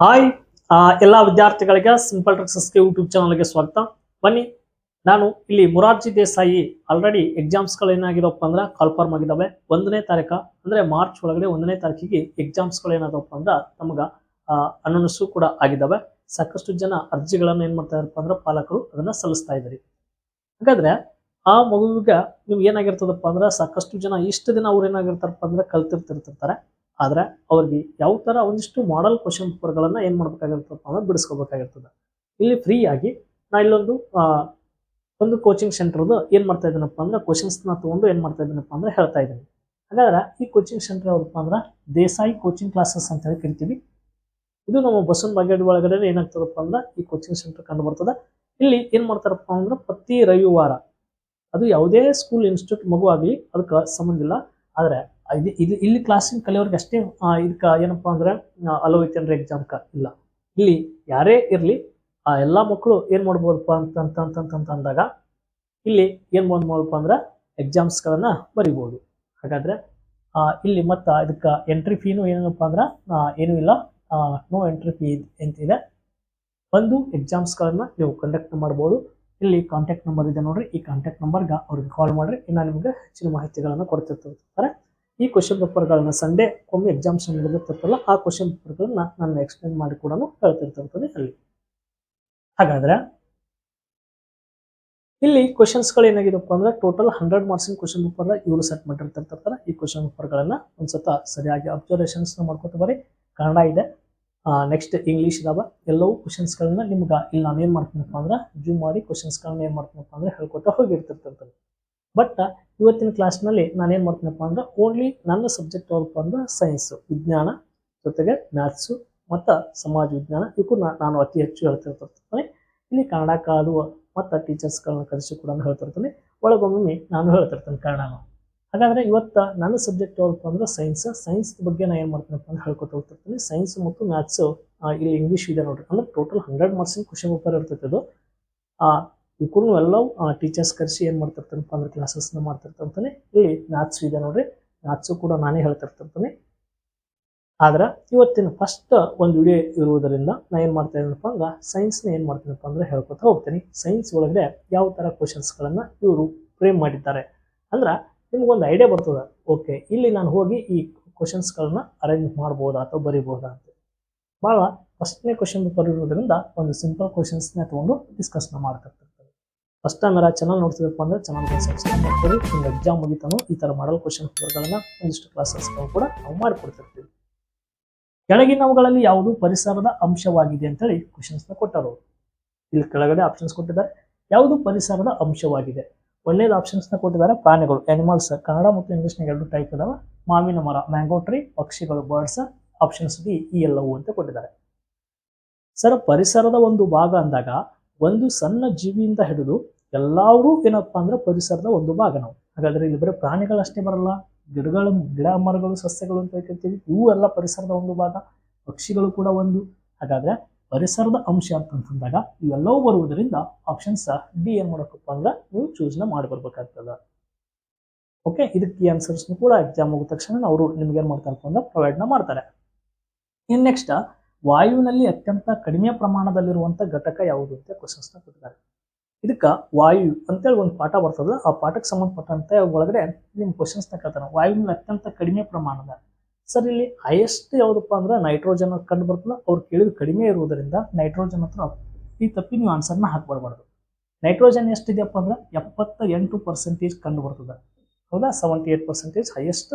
Hi ಎಲ್ಲ ವಿದ್ಯಾರ್ಥಿಗಳಿಗೆ simple ಟ್ರಿಕ್ಸಸ್ಗೆ YouTube ಚಾನಲ್ಗೆ ಸ್ವಾಗತ. ಬನ್ನಿ, ನಾನು ಇಲ್ಲಿ ಮುರಾರ್ಜಿ ದೇಸಾಯಿ ಆಲ್ರೆಡಿ ಎಕ್ಸಾಮ್ಸ್ಗಳು ಏನಾಗಿರೋಪ್ಪ ಅಂದ್ರೆ ಕಾಲ್ಫಾರ್ಮ್ ಆಗಿದ್ದಾವೆ ಒಂದನೇ ತಾರೀಕ, ಅಂದ್ರೆ ಮಾರ್ಚ್ ಒಳಗಡೆ ಒಂದನೇ ತಾರೀಕಿಗೆ ಎಕ್ಸಾಮ್ಸ್ಗಳು ಏನಾದವಪ್ಪ ಅಂದ್ರೆ ನಮಗೆ ಅನೌನ್ಸು ಕೂಡ ಆಗಿದ್ದಾವೆ ಸಾಕಷ್ಟು ಜನ ಅರ್ಜಿಗಳನ್ನು ಏನ್ ಮಾಡ್ತಾ ಇದಾರಪ್ಪ ಅಂದ್ರೆ ಪಾಲಕರು ಅದನ್ನ ಸಲ್ಲಿಸ್ತಾ ಇದ್ದಾರೆ. ಹಾಗಾದ್ರೆ ಆ ಮಗುವಿಗೆ ನಿಮ್ಗೆ ಏನಾಗಿರ್ತದಪ್ಪ ಅಂದ್ರೆ ಸಾಕಷ್ಟು ಜನ ಇಷ್ಟು ದಿನ ಅವ್ರು ಏನಾಗಿರ್ತಾರಪ್ಪ ಅಂದ್ರೆ ಕಲ್ತಿರ್ತಿರ್ತಿರ್ತಾರೆ. ಆದ್ರೆ ಅವ್ರಿಗೆ ಯಾವ ಥರ ಒಂದಿಷ್ಟು ಮಾಡಲ್ ಕ್ವಶನ್ ಪೇಪರ್ಗಳನ್ನು ಏನು ಮಾಡ್ಬೇಕಾಗಿರ್ತಪ್ಪ ಅಂದ್ರೆ ಬಿಡಿಸ್ಕೋಬೇಕಾಗಿರ್ತದೆ. ಇಲ್ಲಿ ಫ್ರೀ ಆಗಿ ನಾ ಇಲ್ಲೊಂದು ಒಂದು ಕೋಚಿಂಗ್ ಸೆಂಟರ್ದು ಏನು ಮಾಡ್ತಾ ಇದ್ದೀನಪ್ಪ ಅಂದ್ರೆ ಕ್ವಶನ್ಸ್ನ ತಗೊಂಡು ಏನ್ ಮಾಡ್ತಾ ಇದ್ದೀನಪ್ಪ ಅಂದ್ರೆ ಹೇಳ್ತಾ ಇದ್ದೀನಿ. ಹಾಗಾದ್ರೆ ಈ ಕೋಚಿಂಗ್ ಸೆಂಟರ್ ಯಾವ್ದಪ್ಪ ಅಂದ್ರೆ ದೇಸಾಯಿ ಕೋಚಿಂಗ್ ಕ್ಲಾಸಸ್ ಅಂತ ಹೇಳಿ ಕರಿತೀವಿ. ಇದು ನಮ್ಮ ಬಸವನ ಬಾಗೇಡ್ ಒಳಗಡೆ ಏನಾಗ್ತದಪ್ಪ ಅಂದ್ರೆ ಈ ಕೋಚಿಂಗ್ ಸೆಂಟರ್ ಕಂಡು ಬರ್ತದೆ. ಇಲ್ಲಿ ಏನು ಮಾಡ್ತಾರಪ್ಪ ಅಂದ್ರೆ ಪ್ರತಿ ರವಿವಾರ, ಅದು ಯಾವುದೇ ಸ್ಕೂಲ್ ಇನ್ಸ್ಟಿಟ್ಯೂಟ್ ಮಗು ಆಗಲಿ, ಅದಕ್ಕೆ ಸಂಬಂಧ ಇಲ್ಲ. ಆದ್ರೆ ಇದು ಇದು ಇಲ್ಲಿ ಕ್ಲಾಸಿನ ಕಲಿಯೋರಿಗೆ ಅಷ್ಟೇ ಇದಕ್ಕೆ ಏನಪ್ಪಾ ಅಂದ್ರೆ ಅಲೋ ಎಕ್ಸಾಮ್ ಕ ಇಲ್ಲ. ಇಲ್ಲಿ ಯಾರೇ ಇರ್ಲಿ, ಆ, ಎಲ್ಲಾ ಮಕ್ಕಳು ಏನು ಮಾಡ್ಬೋದಪ್ಪ ಅಂತ ಅಂತ ಅಂತ ಅಂತ ಅಂತ ಅಂದಾಗ, ಇಲ್ಲಿ ಏನು ಮಾಡ್ಬೋದಪ್ಪ ಅಂದ್ರೆ ಎಕ್ಸಾಮ್ಸ್ಗಳನ್ನ ಬರಿಬೋದು. ಹಾಗಾದ್ರೆ ಇಲ್ಲಿ ಮತ್ತು ಇದಕ್ಕೆ ಎಂಟ್ರಿ ಫೀನು ಏನಪ್ಪ ಅಂದ್ರೆ ಏನೂ ಇಲ್ಲ. ನೋ ಎಂಟ್ರಿ ಫೀ ಅಂತಿದೆ ಬಂದು ಎಕ್ಸಾಮ್ಸ್ಗಳನ್ನು ನೀವು ಕಂಡಕ್ಟ್ ಮಾಡ್ಬೋದು. ಇಲ್ಲಿ ಕಾಂಟ್ಯಾಕ್ಟ್ ನಂಬರ್ ಇದೆ ನೋಡ್ರಿ. ಈ ಕಾಂಟ್ಯಾಕ್ಟ್ ನಂಬರ್ಗೆ ಅವ್ರಿಗೆ ಕಾಲ್ ಮಾಡ್ರಿ. ಇನ್ನು ನಿಮ್ಗೆ ಹೆಚ್ಚಿನ ಮಾಹಿತಿಗಳನ್ನು ಕೊಡ್ತಿರ್ತಾರೆ ಈ ಕ್ವಶನ್ ಪೇಪರ್ಗಳನ್ನ ಸಂಡೇ ಒಮ್ಮೆ ಎಕ್ಸಾಮ್ಸ್ ನಡೆದಿರ್ತಿರ್ತಲ್ಲ ಆ ಕ್ವಶನ್ ಪೇಪರ್ಗಳನ್ನ ನಾನು ಎಕ್ಸ್ಪ್ಲೈನ್ ಮಾಡಿ ಕೂಡ ಹೇಳ್ತಿರ್ತಿರ್ತೀನಿ ಅಲ್ಲಿ ಹಾಗಾದ್ರೆ, ಇಲ್ಲಿ ಕ್ವಶನ್ಸ್ಗಳು ಏನಾಗಿದಪ್ಪ ಅಂದ್ರೆ ಟೋಟಲ್ ಹಂಡ್ರೆಡ್ ಮಾರ್ಕ್ಸಿನ ಕ್ವಶನ್ ಪೇಪರ್ ಇವರು ಸೆಟ್ ಮಾಡಿರ್ತಿರ್ತಾರೆ ಈ ಕ್ವಶನ್ ಪೇಪರ್ಗಳನ್ನ ಒಂದ್ಸತ ಸರಿಯಾಗಿ ಅಬ್ಸರ್ವೇಷನ್ಸ್ ಮಾಡ್ಕೊತ ಬರ್ರಿ. ಕನ್ನಡ ಇದೆ ನೆಕ್ಸ್ಟ್ ಇಂಗ್ಲೀಷ್ ಇದಾವ, ಎಲ್ಲವೂ ಕ್ವಶನ್ಸ್ಗಳನ್ನ ನಿಮ್ಗೆ ಇಲ್ಲಿ ನಾನು ಏನು ಮಾಡ್ತೀನಪ್ಪ ಅಂದ್ರೆ ಜೂಮ್ ಮಾಡಿ ಕ್ವಶನ್ಸ್ಗಳನ್ನ ಏನು ಮಾಡ್ತೀನಪ್ಪ ಅಂದ್ರೆ ಹೇಳ್ಕೊತಾ ಹೋಗಿರ್ತಿರ್ತಿರ್ತೀನಿ. ಬಟ್ ಇವತ್ತಿನ ಕ್ಲಾಸ್ನಲ್ಲಿ ನಾನು ಏನು ಮಾಡ್ತೀನಪ್ಪ ಅಂದ್ರೆ ಓನ್ಲಿ ನನ್ನ ಸಬ್ಜೆಕ್ಟ್ ಯಾವಪ್ಪ ಅಂದ್ರೆ ಸೈನ್ಸ್ ವಿಜ್ಞಾನ, ಜೊತೆಗೆ ಮ್ಯಾಥ್ಸು ಮತ್ತು ಸಮಾಜ ವಿಜ್ಞಾನ ಇವಕ್ಕೂ ನಾನು ಅತಿ ಹೆಚ್ಚು ಹೇಳ್ತಿರ್ತಿರ್ತೀನಿ ಇಲ್ಲಿ ಕನ್ನಡ ಕಾದು ಮತ್ತು ಟೀಚರ್ಸ್ಗಳನ್ನ ಕರೆಸಿ ಕೂಡ ಹೇಳ್ತಿರ್ತೀನಿ ಒಳಗೊಮ್ಮೆ ನಾನು ಹೇಳ್ತಿರ್ತೀನಿ ಕನ್ನಡನ ಹಾಗಾದ್ರೆ ಇವತ್ತು ನನ್ನ ಸಬ್ಜೆಕ್ಟ್ ಯಾವಪ್ಪ ಅಂದ್ರೆ ಸೈನ್ಸ್ ಸೈನ್ಸ್ ಬಗ್ಗೆ ನಾನು ಏನು ಮಾಡ್ತೀನಪ್ಪ ಅಂದ್ರೆ ಹೇಳ್ಕೊತ ಹೋಗ್ತಿರ್ತೀನಿ. ಸೈನ್ಸ್ ಮತ್ತು ಮ್ಯಾಥ್ಸು ಇಲ್ಲಿ ಇಂಗ್ಲೀಷ್ ಇದೆ ನೋಡ್ರಿ. ಅಂದ್ರೆ ಟೋಟಲ್ ಹಂಡ್ರೆಡ್ ಮಾರ್ಕ್ಸಿನ ಕ್ವಶನ್ ಪೇಪರ್ ಇರ್ತೈತೆ ಇದು ಆ ಎಲ್ಲವೂ ಟೀಚರ್ಸ್ ಕರೆಸಿ ಏನು ಮಾಡ್ತಿರ್ತಾನಪ್ಪ ಅಂದ್ರೆ ಕ್ಲಾಸಸ್ನ ಮಾಡ್ತಿರ್ತಂತಾನೆ ಇಲ್ಲಿ ಮ್ಯಾಥ್ಸ್ ಇದೆ ನೋಡ್ರಿ. ಮ್ಯಾಥ್ಸು ಕೂಡ ನಾನೇ ಹೇಳ್ತಿರ್ತಂತಾನೆ. ಆದ್ರೆ ಇವತ್ತಿನ ಫಸ್ಟ್ ಒಂದು ವಿಡಿಯೋ ಇರುವುದರಿಂದ ನಾನು ಏನು ಮಾಡ್ತಾ ಇದ್ದೀನಪ್ಪ ಅಂದ್ರೆ ಸೈನ್ಸ್ನ ಏನು ಮಾಡ್ತೀನಪ್ಪ ಅಂದ್ರೆ ಹೇಳ್ಕೊತಾ ಹೋಗ್ತೀನಿ. ಸೈನ್ಸ್ ಒಳಗಡೆ ಯಾವ ಥರ ಕ್ವಶನ್ಸ್ಗಳನ್ನು ಇವರು ಫ್ರೇಮ್ ಮಾಡಿದ್ದಾರೆ. ಅಂದ್ರೆ ನಿಮ್ಗೊಂದು ಐಡಿಯಾ ಬರ್ತದೆ. ಓಕೆ ಇಲ್ಲಿ ನಾನು ಹೋಗಿ ಈ ಕ್ವಶನ್ಸ್ಗಳನ್ನ ಅರೇಂಜ್ ಮಾಡ್ಬೋದಾ ಅಥವಾ ಬರಿಬೋದಾ ಅಂತ. ಭಾಳ ಫಸ್ಟ್ನೇ ಕ್ವಶನ್ ಇರೋದ್ರಿಂದ ಒಂದು ಸಿಂಪಲ್ ಕ್ವಶನ್ಸ್ನ ತೊಗೊಂಡು ಡಿಸ್ಕಸ್ನ ಮಾಡ್ತಿರ್ತಾರೆ ಫಸ್ಟ್ ಅಂದ್ರೆ ಚಾನಲ್ ನೋಡ್ತಿದ್ದಪ್ಪ ಅಂದ್ರೆ ಚೆನ್ನಾಗಿ ಸಬ್ಸ್ಕ್ರೈಬ್ ಮಾಡ್ಕೊಳ್ಳಿ. ನಿಮ್ಮ ಎಕ್ಸಾಮ್ ಮುಗಿತಾನು ಈ ಥರ ಮಾಡಲ್ ಕ್ವಶನ್ ಪೇಪರ್ಗಳನ್ನ ಒಂದಿಷ್ಟು ಕ್ಲಾಸಸ್ಗಳು ಕೂಡ ನಾವು ಮಾಡಿಕೊಡ್ತಿರ್ತೀವಿ. ಕೆಳಗಿನವುಗಳಲ್ಲಿ ಯಾವುದು ಪರಿಸರದ ಅಂಶವಾಗಿದೆ ಅಂತೇಳಿ ಕ್ವಶನ್ಸ್ನ ಕೊಟ್ಟರು. ಇಲ್ಲಿ ಕೆಳಗಡೆ ಆಪ್ಷನ್ಸ್ ಕೊಟ್ಟಿದ್ದಾರೆ. ಯಾವುದು ಪರಿಸರದ ಅಂಶವಾಗಿದೆ? ಒಳ್ಳೆಯದು ಆಪ್ಷನ್ಸ್ನ ಕೊಟ್ಟಿದ್ದಾರೆ ಪ್ರಾಣಿಗಳು ಅನಿಮಲ್ಸ್ ಕನ್ನಡ ಮತ್ತು ಇಂಗ್ಲೀಷ್ನಾಗ ಎರಡು ಟೈಪ್ ಇದಾವೆ. ಮಾವಿನ ಮರ ಮ್ಯಾಂಗೋ ಟ್ರೀ ಪಕ್ಷಿಗಳು ಬರ್ಡ್ಸ್ ಆಪ್ಷನ್ಸ್ ಬಿ ಈ ಎಲ್ಲವೂ ಅಂತ ಕೊಟ್ಟಿದ್ದಾರೆ. ಸರ್ ಪರಿಸರದ ಒಂದು ಭಾಗ ಅಂದಾಗ ಒಂದು ಸಣ್ಣ ಜೀವಿಯಿಂದ ಹಿಡಿದು ಎಲ್ಲರೂ ಏನಪ್ಪ ಅಂದ್ರೆ ಪರಿಸರದ ಒಂದು ಭಾಗ ನಾವು. ಹಾಗಾದ್ರೆ ಇಲ್ಲಿ ಬರೀ ಪ್ರಾಣಿಗಳಷ್ಟೇ ಬರಲ್ಲ, ಗಿಡಗಳು, ಗಿಡ ಮರಗಳು, ಸಸ್ಯಗಳು ಅಂತ ಹೇಳ್ತೀವಿ. ಇವು ಎಲ್ಲ ಪರಿಸರದ ಒಂದು ಭಾಗ, ಪಕ್ಷಿಗಳು ಕೂಡ ಒಂದು. ಹಾಗಾದ್ರೆ ಪರಿಸರದ ಅಂಶ ಅಂತಂದಾಗ ಇವೆಲ್ಲವೂ ಬರುವುದರಿಂದ ಆಪ್ಷನ್ಸ್ ಡಿ ಏನ್ ಮಾಡಬೇಕಪ್ಪ ಅಂದ್ರೆ ನೀವು ಚೂಸ್ನ ಮಾಡಿ ಬರ್ಬೇಕಾಗ್ತದ. ಓಕೆ ಇದಕ್ಕೆ ಈ ಆನ್ಸರ್ಸ್ನು ಕೂಡ ಎಕ್ಸಾಮ್ ಮುಗಿದ ತಕ್ಷಣ ಅವರು ನಿಮ್ಗೆ ಏನ್ ಮಾಡ್ತಾರಪ್ಪ ಅಂದ್ರೆ ಪ್ರೊವೈಡ್ನ ಮಾಡ್ತಾರೆ. ಇನ್ ನೆಕ್ಸ್ಟ್ ವಾಯುವಿನಲ್ಲಿ ಅತ್ಯಂತ ಕಡಿಮೆ ಪ್ರಮಾಣದಲ್ಲಿರುವಂಥ ಘಟಕ ಯಾವುದು ಅಂತ ಕ್ವಶನ್ಸ್ನ ಕೊಟ್ಟಿದ್ದಾರೆ. ಇದಕ್ಕ ವಾಯು ಅಂತೇಳಿ ಒಂದು ಪಾಠ ಬರ್ತದೆ, ಆ ಪಾಠಕ್ಕೆ ಸಂಬಂಧಪಟ್ಟಂತೆ ಒಳಗಡೆ ನಿಮ್ಮ ಕ್ವಶನ್ಸ್ನ ಕೇಳ್ತಾನೆ. ವಾಯುವಿನಲ್ಲಿ ಅತ್ಯಂತ ಕಡಿಮೆ ಪ್ರಮಾಣದ ಸರ್ ಇಲ್ಲಿ ಹೈಯೆಸ್ಟ್ ಯಾವುದಪ್ಪ ಅಂದ್ರೆ ನೈಟ್ರೋಜನ್ ಕಂಡು ಬರ್ತದೆ, ಅವ್ರು ಕೇಳಿದ ಕಡಿಮೆ ಇರುವುದರಿಂದ ನೈಟ್ರೋಜನ್ ಹತ್ರ ಈ ತಪ್ಪಿ ನೀವು ಆನ್ಸರ್ನ ಹಾಕ್ಬಾರ್ಬಾರ್ದು ನೈಟ್ರೋಜನ್ ಎಷ್ಟಿದೆಯಪ್ಪ ಅಂದ್ರೆ ಎಪ್ಪತ್ತ ಎಂಟು ಪರ್ಸೆಂಟೇಜ್ ಕಂಡು ಬರ್ತದೆ. ಹೌದಾ? Seventy eight percentage highest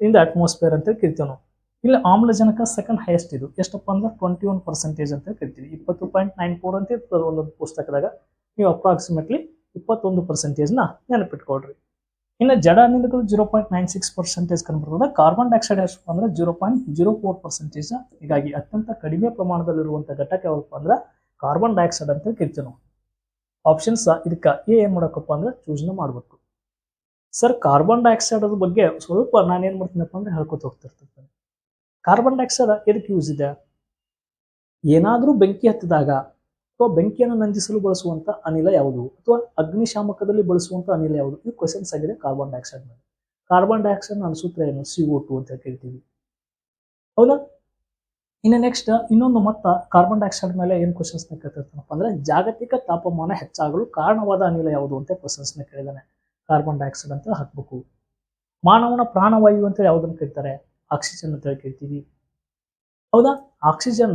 in the atmosphere ಅಂತ ಕೇಳ್ತೇವೆ ನಾವು. ಇಲ್ಲಿ ಆಮ್ಲಜನಕ ಸೆಕೆಂಡ್ ಹೈಯೆಸ್ಟ್ ಇದು. ಎಷ್ಟಪ್ಪ ಅಂದ್ರೆ ಟ್ವೆಂಟಿ ಒನ್ ಪರ್ಸೆಂಟೇಜ್ ಅಂತ ಕರಿತೀವಿ. ಇಪ್ಪತ್ತು ಪಾಯಿಂಟ್ ನೈನ್ ಫೋರ್ ಅಂತ ಇರ್ತದೆ ಒಂದೊಂದು ಪುಸ್ತಕದಾಗ ನೀವು ಅಪ್ರಾಕ್ಸಿಮೇಟ್ಲಿ ಇಪ್ಪತ್ತೊಂದು ಪರ್ಸೆಂಟೇಜ್ನ ನೆನಪಿಟ್ಕೊಳ್ರಿ. ಇನ್ನು ಜಡ ಅನಿಲಗಳು zero point nine six percentage ಕಂಡುಬರ್ತದೆ ಕಾರ್ಬನ್ ಡೈಆಕ್ಸೈಡ್ ಎಷ್ಟಪ್ಪ ಅಂದ್ರೆ zero point zero four percentage ಹೀಗಾಗಿ ಅತ್ಯಂತ ಕಡಿಮೆ ಪ್ರಮಾಣದಲ್ಲಿರುವಂಥ ಘಟಕ ಯಾವಪ್ಪ ಅಂದ್ರೆ ಕಾರ್ಬನ್ ಡೈಆಕ್ಸೈಡ್ ಅಂತ ಕರಿತೀವಿ ನಾವು. ಆಪ್ಷನ್ಸ್ ಇದಕ್ಕೆ ಎ ಏನು ಮಾಡಬೇಕಪ್ಪ ಅಂದ್ರೆ ಚೂಸ್ನ ಮಾಡಬೇಕು. ಸರ್ ಕಾರ್ಬನ್ ಡೈಆಕ್ಸೈಡ್ ಬಗ್ಗೆ ಸ್ವಲ್ಪ ನಾನು ಏನು ಮಾಡ್ತೀನಪ್ಪ ಅಂದ್ರೆ ಹೇಳ್ಕೊತ ಹೋಗ್ತಿರ್ತೀನಿ. ಕಾರ್ಬನ್ ಡೈಆಕ್ಸೈಡ್ ಎದಕ್ಕೆ ಯೂಸ್ ಇದೆ? ಏನಾದರೂ ಬೆಂಕಿ ಹತ್ತಿದಾಗ ಅಥವಾ ಬೆಂಕಿಯನ್ನು ನಂದಿಸಲು ಬಳಸುವಂಥ ಅನಿಲ ಯಾವುದು? ಅಥವಾ ಅಗ್ನಿಶಾಮಕದಲ್ಲಿ ಬಳಸುವಂಥ ಅನಿಲ ಯಾವುದು? ಈ ಕ್ವಶನ್ಸ್ ಆಗಿದೆ ಕಾರ್ಬನ್ ಡೈಆಕ್ಸೈಡ್ ಮೇಲೆ. ಕಾರ್ಬನ್ ಡೈಆಕ್ಸೈಡ್ ಸೂತ್ರ ಏನು? ಸಿ ಓ ಟು ಅಂತ ಕರಿತೀವಿ ಹೌದಾ? ಇನ್ನು ನೆಕ್ಸ್ಟ್ ಇನ್ನೊಂದು ಮತ್ತ ಕಾರ್ಬನ್ ಡೈಆಕ್ಸೈಡ್ ಮೇಲೆ ಏನು ಕ್ವಶನ್ಸ್ನ ಕೇಳ್ತಿರ್ತಾನಪ್ಪ ಅಂದ್ರೆ ಜಾಗತಿಕ ತಾಪಮಾನ ಹೆಚ್ಚಾಗಲು ಕಾರಣವಾದ ಅನಿಲ ಯಾವುದು ಅಂತ ಕ್ವಶನ್ಸ್ನ ಕೇಳಿದಾನೆ. ಕಾರ್ಬನ್ ಡೈಆಕ್ಸೈಡ್ ಅಂತ ಹಾಕ್ಬೇಕು. ಮಾನವನ ಪ್ರಾಣವಾಯು ಅಂತ ಯಾವುದನ್ನು ಕರೀತಾರೆ ಆಕ್ಸಿಜನ್ ಅಂತ ಹೇಳಿ ಕರಿತೀವಿ ಹೌದಾ? ಆಕ್ಸಿಜನ್